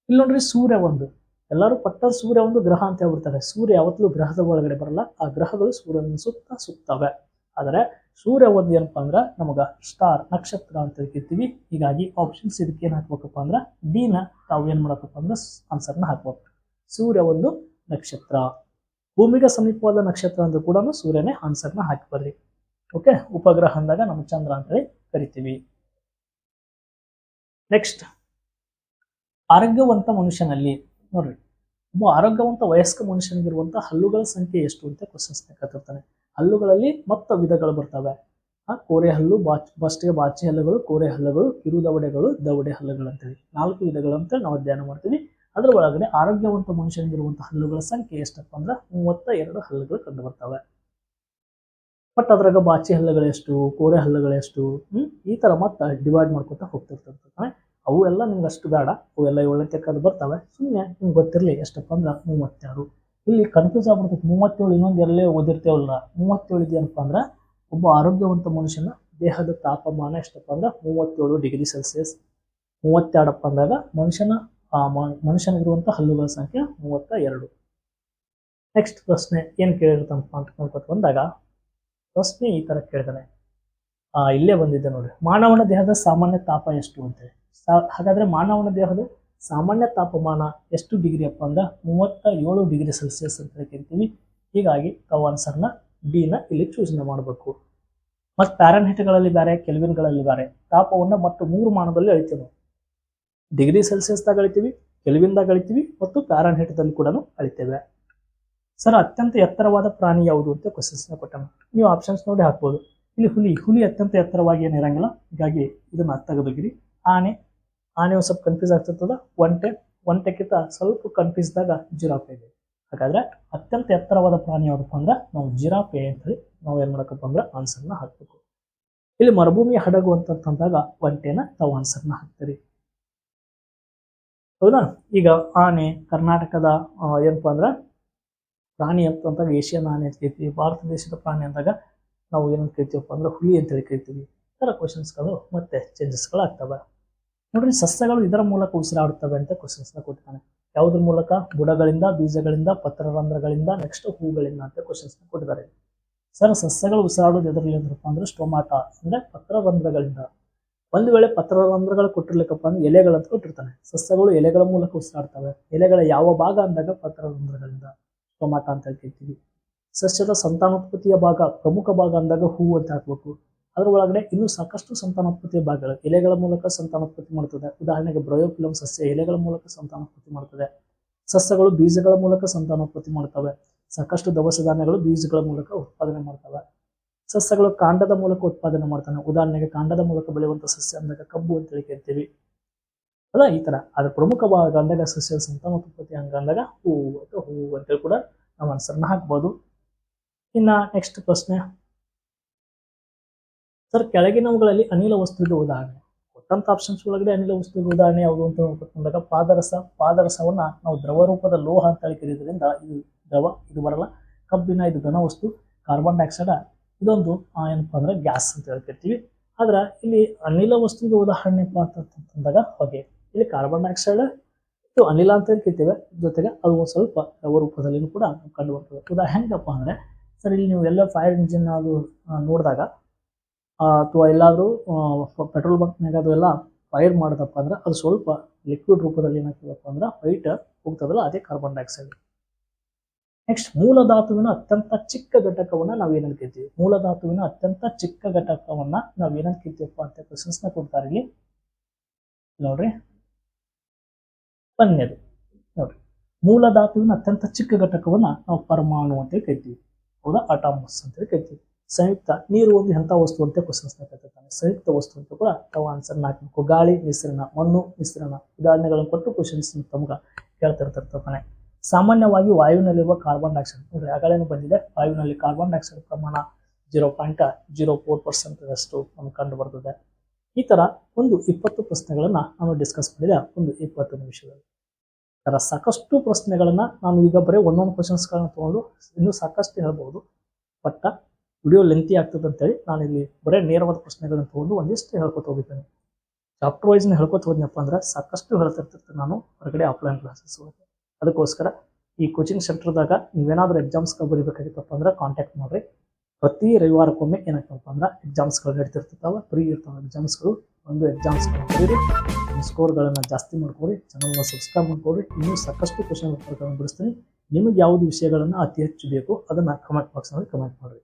ಇಲ್ಲಿ ನೋಡ್ರಿ ಸೂರ್ಯ ಒಂದು. ಎಲ್ಲರೂ ಪಟ್ಟ ಸೂರ್ಯ ಒಂದು ಗ್ರಹ ಅಂತ ಹೇಳ್ಬಿಡ್ತಾರೆ. ಸೂರ್ಯ ಯಾವತ್ತಲೂ ಗ್ರಹದ ಒಳಗಡೆ ಬರಲ್ಲ. ಆ ಗ್ರಹಗಳು ಸೂರ್ಯನ ಸುತ್ತ ಸುತ್ತವೆ. ಆದರೆ ಸೂರ್ಯ ಒಂದು ಏನಪ್ಪ ಅಂದ್ರೆ ನಮಗ ಸ್ಟಾರ್ ನಕ್ಷತ್ರ ಅಂತ ಕರಿತೀವಿ ಹೀಗಾಗಿ ಆಪ್ಷನ್ಸ್ ಇದಕ್ಕೆ ಏನು ಹಾಕ್ಬೇಕಪ್ಪ ಅಂದ್ರೆ ಡಿ ನ ತಾವು ಏನ್ ಮಾಡಬೇಕಪ್ಪ ಅಂದ್ರೆ ಆನ್ಸರ್ನ ಹಾಕ್ಬೇಕು. ಸೂರ್ಯ ಒಂದು ನಕ್ಷತ್ರ. ಭೂಮಿಗೆ ಸಮೀಪವಾದ ನಕ್ಷತ್ರ ಅಂತ ಕೂಡ ಸೂರ್ಯನೇ ಆನ್ಸರ್ನ ಹಾಕಿ ಬರ್ರಿ ಓಕೆ ಉಪಗ್ರಹ ಅಂದಾಗ ನಮ್ಮ ಚಂದ್ರ ಅಂತೇಳಿ ಕರಿತೀವಿ. ನೆಕ್ಸ್ಟ್ ಆರೋಗ್ಯವಂತ ಮನುಷ್ಯನಲ್ಲಿ ನೋಡ್ರಿ, ಒಬ್ಬ ಆರೋಗ್ಯವಂತ ವಯಸ್ಕ ಮನುಷ್ಯನಿಗಿರುವಂತಹ ಹಲ್ಲುಗಳ ಸಂಖ್ಯೆ ಎಷ್ಟು ಅಂತ ಕ್ವಶನ್ಸ್ ಕತ್ತಿರ್ತಾನೆ ಹಲ್ಲುಗಳಲ್ಲಿ ಮತ್ತ ವಿಧಗಳು ಬರ್ತವೆ. ಆ, ಕೋರೆ ಹಲ್ಲು, ಬಾಚ್, ಫಸ್ಟ್ಗೆ ಬಾಚಿ ಹಲ್ಲುಗಳು, ಕೋರೆ ಹಲ್ಲುಗಳು, ಕಿರು ದವಡೆಗಳು, ದವಡೆ ಹಲ್ಲುಗಳು ಅಂತೇಳಿ. ನಾಲ್ಕು ವಿಧಗಳು ಅಂತ ನಾವು ಅಧ್ಯಯನ ಮಾಡ್ತೀವಿ. ಅದರ ಒಳಗಡೆ ಆರೋಗ್ಯವಂತ ಮನುಷ್ಯನಿಗಿರುವಂತಹ ಹಲ್ಲುಗಳ ಸಂಖ್ಯೆ ಎಷ್ಟಪ್ಪ ಅಂದ್ರೆ ಮೂವತ್ತ ಎರಡು ಹಲ್ಲುಗಳು ಕಂಡು ಬರ್ತವೆ. ಬಟ್ ಅದ್ರಾಗ ಬಾಚಿ ಹಲ್ಲಗಳೆಷ್ಟು ಕೋರೆ ಹಲ್ಲಗಳೆಷ್ಟು ಹ್ಮ್? ಈ ತರ ಮತ್ತೆ ಡಿವೈಡ್ ಮಾಡ್ಕೊತಾ ಹೋಗ್ತಿರ್ತಿರ್ತಾನೆ ಅವು ಎಲ್ಲ ನಿಮ್ಗೆ ಅಷ್ಟು ಬೇಡ ಅವೆಲ್ಲ ಏಳನೇ ತೆಕ್ಕದು ಬರ್ತವೆ. ಸುಮ್ಮನೆ ನಿಮ್ಗೆ ಗೊತ್ತಿರಲಿ ಎಷ್ಟಪ್ಪ ಅಂದ್ರೆ ಮೂವತ್ತೆರಡು. ಇಲ್ಲಿ ಕನ್ಫ್ಯೂಸ್ ಆಗ್ಬಿಡ್ತೈತಿ. ಮೂವತ್ತೇಳು ಇನ್ನೊಂದು ಎಲ್ಲೇ ಓದಿರ್ತೇವಲ್ಲ. ಮೂವತ್ತೇಳು ಇದೇನಪ್ಪ ಅಂದ್ರೆ ಒಬ್ಬ ಆರೋಗ್ಯವಂತ ಮನುಷ್ಯನ ದೇಹದ ತಾಪಮಾನ ಎಷ್ಟಪ್ಪ ಅಂದ್ರೆ ಮೂವತ್ತೇಳು ಡಿಗ್ರಿ ಸೆಲ್ಸಿಯಸ್. ಮೂವತ್ತೆರಡಪ್ಪ ಅಂದಾಗ ಮನುಷ್ಯನ, ಆ ಮ- ಮನುಷ್ಯನಿಗಿರುವಂಥ ಹಲ್ಲುಗಳ ಸಂಖ್ಯೆ ಮೂವತ್ತ ಎರಡು. ನೆಕ್ಸ್ಟ್ ಪ್ರಶ್ನೆ ಏನು ಕೇಳಿರ್ತಂಪ ಅಂತ ಬಂದಾಗ ಪ್ರಶ್ನೆ ಈ ತರ ಕೇಳ್ತಾನೆ. ಇಲ್ಲೇ ಬಂದಿದ್ದೆ ನೋಡಿ. ಮಾನವನ ದೇಹದ ಸಾಮಾನ್ಯ ತಾಪ ಎಷ್ಟು ಅಂತೇಳಿ ಹಾಗಾದ್ರೆ ಮಾನವನ ದೇಹದ ಸಾಮಾನ್ಯ ತಾಪಮಾನ ಎಷ್ಟು ಡಿಗ್ರಿ ಅಪ್ಪ ಅಂದ್ರೆ ಮೂವತ್ತ ಏಳು ಡಿಗ್ರಿ ಸೆಲ್ಸಿಯಸ್ ಅಂತ ಕರಿತೀವಿ ಹೀಗಾಗಿ ತಾವು ಆನ್ಸರ್ನ ಬಿ ನ ಇಲ್ಲಿ ಚೂಸ್ನೆ ಮಾಡಬೇಕು. ಮತ್ತು ಪ್ಯಾರನ್ಹೀಟ್ಗಳಲ್ಲಿ ಬೇರೆ ಕೆಲ್ವಿನ್ಗಳಲ್ಲಿ ಬೇರೆ ತಾಪವನ್ನು ಮತ್ತು ಮೂರು ಮಾನದಲ್ಲಿ ಅಳಿತೀವಿ ನಾವು. ಡಿಗ್ರಿ ಸೆಲ್ಸಿಯಸ್ದಾಗ ಅಳಿತೀವಿ ಕೆಲ್ವಿನ್ದಾಗ ಅಳಿತೀವಿ, ಮತ್ತು ಪ್ಯಾರನ್ಹೀಟ್ದಲ್ಲಿ ಕೂಡ ಅಳಿತೇವೆ. ಸರ್, ಅತ್ಯಂತ ಎತ್ತರವಾದ ಪ್ರಾಣಿ ಯಾವುದು ಅಂತ ಕ್ವಶನ್ಸ್ನ ಕೊಟ್ಟಾನ ನೀವು ಆಪ್ಷನ್ಸ್ ನೋಡಿ ಹಾಕ್ಬೋದು. ಇಲ್ಲಿ ಹುಲಿ ಹುಲಿ ಅತ್ಯಂತ ಎತ್ತರವಾಗಿ ಏನಿರಂಗಿಲ್ಲ ಹೀಗಾಗಿ ಇದನ್ನ ತೆಗೆದುಗಿರಿ ಆನೆ ಆನೆ ಒಂದು ಸ್ವಲ್ಪ ಕನ್ಫ್ಯೂಸ್ ಆಗ್ತಿರ್ತದ. ಒಂಟೆ ಒಂಟೆಕ್ಕಿಂತ ಸ್ವಲ್ಪ ಕನ್ಫ್ಯೂಸ್ದಾಗ ಜಿರಾಫೆ ಇದೆ. ಹಾಗಾದ್ರೆ ಅತ್ಯಂತ ಎತ್ತರವಾದ ಪ್ರಾಣಿ ಯಾವುದಪ್ಪ ಅಂದ್ರೆ ನಾವು ಜಿರಾಫೆ ಅಂತ ಹೇಳಿ ನಾವು ಏನ್ ಮಾಡಕಪ್ಪ ಅಂದ್ರೆ ಆನ್ಸರ್ನ ಹಾಕ್ಬೇಕು. ಇಲ್ಲಿ ಮರುಭೂಮಿ ಹಡಗು ಅಂತಂದಾಗ ಒಂಟೆನ ತಾವು ಆನ್ಸರ್ನ ಹಾಕ್ತೀರಿ. ಹೌದಾ? ಈಗ ಆನೆ ಕರ್ನಾಟಕದ ಏನಪ್ಪಾ ಅಂದ್ರೆ ಪ್ರಾಣಿ ಅಂತಂದಾಗ ಏಷ್ಯನ್ ಆನೆ ಅಂತ ಕರಿತೀವಿ, ಭಾರತ ದೇಶದ ಪ್ರಾಣಿ ಅಂದಾಗ ನಾವು ಏನಂತ ಕರಿತೀವಪ್ಪ ಅಂದ್ರೆ ಹುಲಿ ಅಂತೇಳಿ ಕರಿತೀವಿ. ಈ ಥರ ಕ್ವಶನ್ಸ್ಗಳು ಮತ್ತೆ ಚೇಂಜಸ್ಗಳು ಆಗ್ತವೆ. ನೋಡ್ರಿ, ಸಸ್ಯಗಳು ಇದರ ಮೂಲಕ ಉಸಿರಾಡುತ್ತವೆ ಅಂತ ಕ್ವಶನ್ಸ್ನ ಕೊಟ್ಟಿದ್ದಾನೆ. ಯಾವುದ್ರ ಮೂಲಕ? ಬುಡಗಳಿಂದ, ಬೀಜಗಳಿಂದ, ಪತ್ರರಂಧ್ರಗಳಿಂದ ನೆಕ್ಸ್ಟ್ ಹೂಗಳಿಂದ ಅಂತ ಕ್ವಶನ್ಸ್ನ ಕೊಟ್ಟಿದ್ದಾರೆ. ಸರ್, ಸಸ್ಯಗಳು ಉಸಿರಾಡೋದು ಎದರಲ್ಲಿ ಅಂದ್ರಪ್ಪ ಅಂದ್ರೆ ಸ್ಟೊಮಾಟ ಅಂದ್ರೆ ಪತ್ರರಂಧ್ರಗಳಿಂದ. ಒಂದು ವೇಳೆ ಪತ್ರರಂಧ್ರಗಳು ಕೊಟ್ಟಿರ್ಲಿಕ್ಕಪ್ಪ ಅಂದ್ರೆ ಎಲೆಗಳಂತ ಕೊಟ್ಟಿರ್ತಾನೆ. ಸಸ್ಯಗಳು ಎಲೆಗಳ ಮೂಲಕ ಉಸಿರಾಡ್ತವೆ. ಎಲೆಗಳ ಯಾವ ಭಾಗ ಅಂದಾಗ ಪತ್ರರಂಧ್ರಗಳಿಂದ. ಸ್ಟೊಮಾಟ ಅಂತ ಹೇಳ್ತಿರ್ತೀವಿ. ಸಸ್ಯದ ಸಂತಾನೋತ್ಪತ್ತಿಯ ಭಾಗ, ಪ್ರಮುಖ ಭಾಗ ಅಂದಾಗ ಹೂವು ಅಂತ ಹಾಕ್ಬೇಕು. ಅದರ ಒಳಗಡೆ ಇನ್ನೂ ಸಾಕಷ್ಟು ಸಂತಾನೋತ್ಪತ್ತಿಯ ಭಾಗಗಳು. ಎಲೆಗಳ ಮೂಲಕ ಸಂತಾನೋತ್ಪತ್ತಿ ಮಾಡ್ತದೆ. ಉದಾಹರಣೆಗೆ ಬ್ರಯೋಫಿಲಮ್ ಸಸ್ಯ ಎಲೆಗಳ ಮೂಲಕ ಸಂತಾನೋತ್ಪತ್ತಿ ಮಾಡ್ತದೆ. ಸಸ್ಯಗಳು ಬೀಜಗಳ ಮೂಲಕ ಸಂತಾನೋತ್ಪತ್ತಿ ಮಾಡ್ತವೆ. ಸಾಕಷ್ಟು ದವಸ ಧಾನ್ಯಗಳು ಬೀಜಗಳ ಮೂಲಕ ಉತ್ಪಾದನೆ ಮಾಡ್ತವೆ. ಸಸ್ಯಗಳು ಕಾಂಡದ ಮೂಲಕ ಉತ್ಪಾದನೆ ಮಾಡ್ತವೆ. ಉದಾಹರಣೆಗೆ ಕಾಂಡದ ಮೂಲಕ ಬೆಳೆಯುವಂಥ ಸಸ್ಯ ಅಂದಾಗ ಕಬ್ಬು ಅಂತ ಹೇಳಿ ಕರಿತೀವಿ ಅಲ್ಲ, ಈ ಥರ ಅದ್ರ ಭಾಗ ಅಂದಾಗ ಸಸ್ಯ ಸಂತಾನೋತ್ಪತ್ತಿ ಹಂಗ ಅಂದಾಗ ಹೂವು ಅಥವಾ ಹೂವು ಅಂತೇಳಿ ಕೂಡ ನಾವು ಆನ್ಸರ್ನ ಹಾಕ್ಬೋದು. ಇನ್ನ ನೆಕ್ಸ್ಟ್ ಪ್ರಶ್ನೆ. ಸರ್, ಕೆಳಗಿನವುಗಳಲ್ಲಿ ಅನಿಲ ವಸ್ತುವಿಗೆ ಉದಾಹರಣೆ. ಕೊಟ್ಟಂತ ಆಪ್ಷನ್ಸ್ ಒಳಗಡೆ ಅನಿಲ ವಸ್ತುವಿಗೆ ಉದಾಹರಣೆ ಯಾವುದು ಅಂತ ನೋಡ್ಕೊಂಡಾಗ ಪಾದರಸ, ಪಾದರಸವನ್ನ ನಾವು ದ್ರವ ರೂಪದ ಲೋಹ ಅಂತ ಹೇಳಿ ಕರೆಯೋದ್ರಿಂದ ಇದು ದ್ರವ, ಇದು ಬರಲ್ಲ. ಕಬ್ಬಿನ, ಇದು ಘನ ವಸ್ತು ಕಾರ್ಬನ್ ಡೈಆಕ್ಸೈಡ್ ಇದೊಂದು ಏನಪ್ಪಾ ಅಂದ್ರೆ ಗ್ಯಾಸ್ ಅಂತ ಹೇಳ್ತಿರ್ತೀವಿ. ಆದ್ರೆ ಇಲ್ಲಿ ಅನಿಲ ವಸ್ತುವಿಗೆ ಉದಾಹರಣೆ ಅಂತಂದಾಗ ಹೊಗೆ. ಇಲ್ಲಿ ಕಾರ್ಬನ್ ಡೈಆಕ್ಸೈಡ್ ಇದು ಅನಿಲ ಅಂತ ಕರಿತೇವೆ ಜೊತೆಗೆ ಅದು ಒಂದು ಸ್ವಲ್ಪ ದ್ರವ ರೂಪದಲ್ಲಿಯೂ ಕೂಡ ಕಂಡು ಬರ್ತದೆ ಉದಾಹರಣೆ ಹೆಂಗಪ್ಪ ಅಂದರೆ, ಸರ್ ಇಲ್ಲಿ ನೀವು ಎಲ್ಲ ಫೈರ್ ಇಂಜಿನ್ ಅದು ನೋಡಿದಾಗ ಅಥವಾ ಎಲ್ಲಾದರೂ ಪೆಟ್ರೋಲ್ ಬಂಕ್ನಾಗ ಅದು ಎಲ್ಲ ಫೈರ್ ಮಾಡಿದಪ್ಪ ಅಂದ್ರೆ, ಅದು ಸ್ವಲ್ಪ ಲಿಕ್ವಿಡ್ ರೂಪದಲ್ಲಿ ಏನಾಗ್ತದಪ್ಪ ಅಂದ್ರೆ ವೈಟ್ ಹೋಗ್ತದಲ್ಲ, ಅದೇ ಕಾರ್ಬನ್ ಡೈಆಕ್ಸೈಡ್ ನೆಕ್ಸ್ಟ್ ಮೂಲಧಾತುವಿನ ಅತ್ಯಂತ ಚಿಕ್ಕ ಘಟಕವನ್ನು ನಾವು ಏನಂತ ಮೂಲ ಧಾತುವಿನ ಅತ್ಯಂತ ಚಿಕ್ಕ ಘಟಕವನ್ನು ನಾವು ಏನಂತ ಕರಿತೀವಪ್ಪ ಅಂತ ಕ್ವಶನ್ಸ್ನ ಕೊಡ್ತಾರೆ ಇಲ್ಲಿ. ನೋಡ್ರಿ. ಬನ್ನಿದು ನೋಡ್ರಿ. ಮೂಲ ಧಾತುವಿನ ಅತ್ಯಂತ ಚಿಕ್ಕ ಘಟಕವನ್ನ ನಾವು ಪರಮಾಣು ಅಂತ ಕರಿತೀವಿ. ಹೌದಾ? ಅಟಾಮಸ್ ಅಂತೇಳಿ ಕರಿತೀವಿ. ಸಂಯುಕ್ತ ನೀರು ಒಂದು ಎಂಥ ವಸ್ತು ಅಂತ ಕ್ವಶನ್ಸ್ ಸಂಯುಕ್ತ ವಸ್ತು ಅಂತ ಕೂಡ ತಾವು ಆನ್ಸರ್ ಹಾಕಬೇಕು. ಗಾಳಿ, ಮಿಶ್ರಣ, ಮಣ್ಣು, ಮಿಶ್ರಣ ಉದಾಹರಣೆಗಳನ್ನು ಕೊಟ್ಟು ಕ್ವಶನ್ಸ್ ತಮ್ಗ ಕೇಳ್ತಿರ್ತಿರ್ತಾನೆ ಸಾಮಾನ್ಯವಾಗಿ ವಾಯುವಿನಲ್ಲಿರುವ ಕಾರ್ಬನ್ ಡೈಆಕ್ಸೈಡ್ ನೋಡ್ರಿ ಆಗಲೇನು ಬಂದಿದೆ. ವಾಯುವಿನಲ್ಲಿ ಕಾರ್ಬನ್ ಡೈಆಕ್ಸೈಡ್ ಪ್ರಮಾಣ zero point zero four percent ಅಷ್ಟು ನಮ್ಗೆ ಕಂಡು ಬರ್ತದೆ. ಈ ಥರ ಒಂದು ಇಪ್ಪತ್ತು ಪ್ರಶ್ನೆಗಳನ್ನು ನಾನು ಡಿಸ್ಕಸ್ ಮಾಡಿದೆ ಒಂದು ಇಪ್ಪತ್ತು ನಿಮಿಷದಲ್ಲಿ. ಥರ ಸಾಕಷ್ಟು ಪ್ರಶ್ನೆಗಳನ್ನು ನಾನು ಈಗ ಬರೀ ಒಂದೊಂದು ಕ್ವಶನ್ಸ್ಗಳನ್ನ ತೊಗೊಂಡು ಇನ್ನೂ ಸಾಕಷ್ಟು ಹೇಳ್ಬೋದು. ಬಟ್ ವಿಡಿಯೋ ಲೆಂತಿ ಆಗ್ತದೆ ಅಂತೇಳಿ ನಾನು ಇಲ್ಲಿ ಬರೀ ನೇರವಾದ ಪ್ರಶ್ನೆಗಳನ್ನ ತೊಗೊಂಡು ಒಂದಿಷ್ಟು ಹೇಳ್ಕೊತ ಹೋಗಿದ್ದೇನೆ. ಚಾಪ್ಟರ್ ವೈಸ್ನ ಹೇಳ್ಕೊತ ಹೋದ್ನಪ್ಪ ಅಂದ್ರೆ ಸಾಕಷ್ಟು ಹೇಳ್ತಿರ್ತಿರ್ತೀನಿ ನಾನು ಹೊರಗಡೆ ಆಫ್ಲೈನ್ ಕ್ಲಾಸಸ್ ಅದಕ್ಕೋಸ್ಕರ ಈ ಕೋಚಿಂಗ್ ಸೆಂಟರ್ದಾಗ ನೀವೇನಾದ್ರೂ ಎಕ್ಸಾಮ್ಸ್ಗೆ ಬರೀಬೇಕಾಗಿತ್ತಪ್ಪ ಅಂದ್ರೆ ಕಾಂಟ್ಯಾಕ್ಟ್ ಮಾಡ್ರಿ. ಪ್ರತಿ ರವಿವಾರಕ್ಕೊಮ್ಮೆ ಏನಾಗ್ತಪ್ಪ ಅಂದ್ರೆ ಎಕ್ಸಾಮ್ಸ್ಗಳು ನಡೀತಿರ್ತಾವ ಫ್ರೀ ಇರ್ತಾವೆ ಎಕ್ಸಾಮ್ಸ್ಗಳು ಒಂದು ಎಕ್ಸಾಮ್ಸ್ ಬರೀರಿ, ನಿಮ್ಮ ಸ್ಕೋರ್ಗಳನ್ನು ಜಾಸ್ತಿ ಮಾಡ್ಕೊರಿ ಚಾನಲ್ನ ಸಬ್ಸ್ಕ್ರೈಬ್ ಮಾಡ್ಕೊರಿ, ಇನ್ನೂ ಸಾಕಷ್ಟು ಕ್ವಶನ್ ಪೇಪರ್ಗಳನ್ನು ಬಿಡಿಸ್ತೀನಿ. ನಿಮಗೆ ಯಾವುದು ವಿಷಯಗಳನ್ನು ಅತಿ ಹೆಚ್ಚು ಬೇಕು, ಅದನ್ನು ಕಮೆಂಟ್ ಬಾಕ್ಸ್ನಲ್ಲಿ ಕಮೆಂಟ್ ಮಾಡಿರಿ.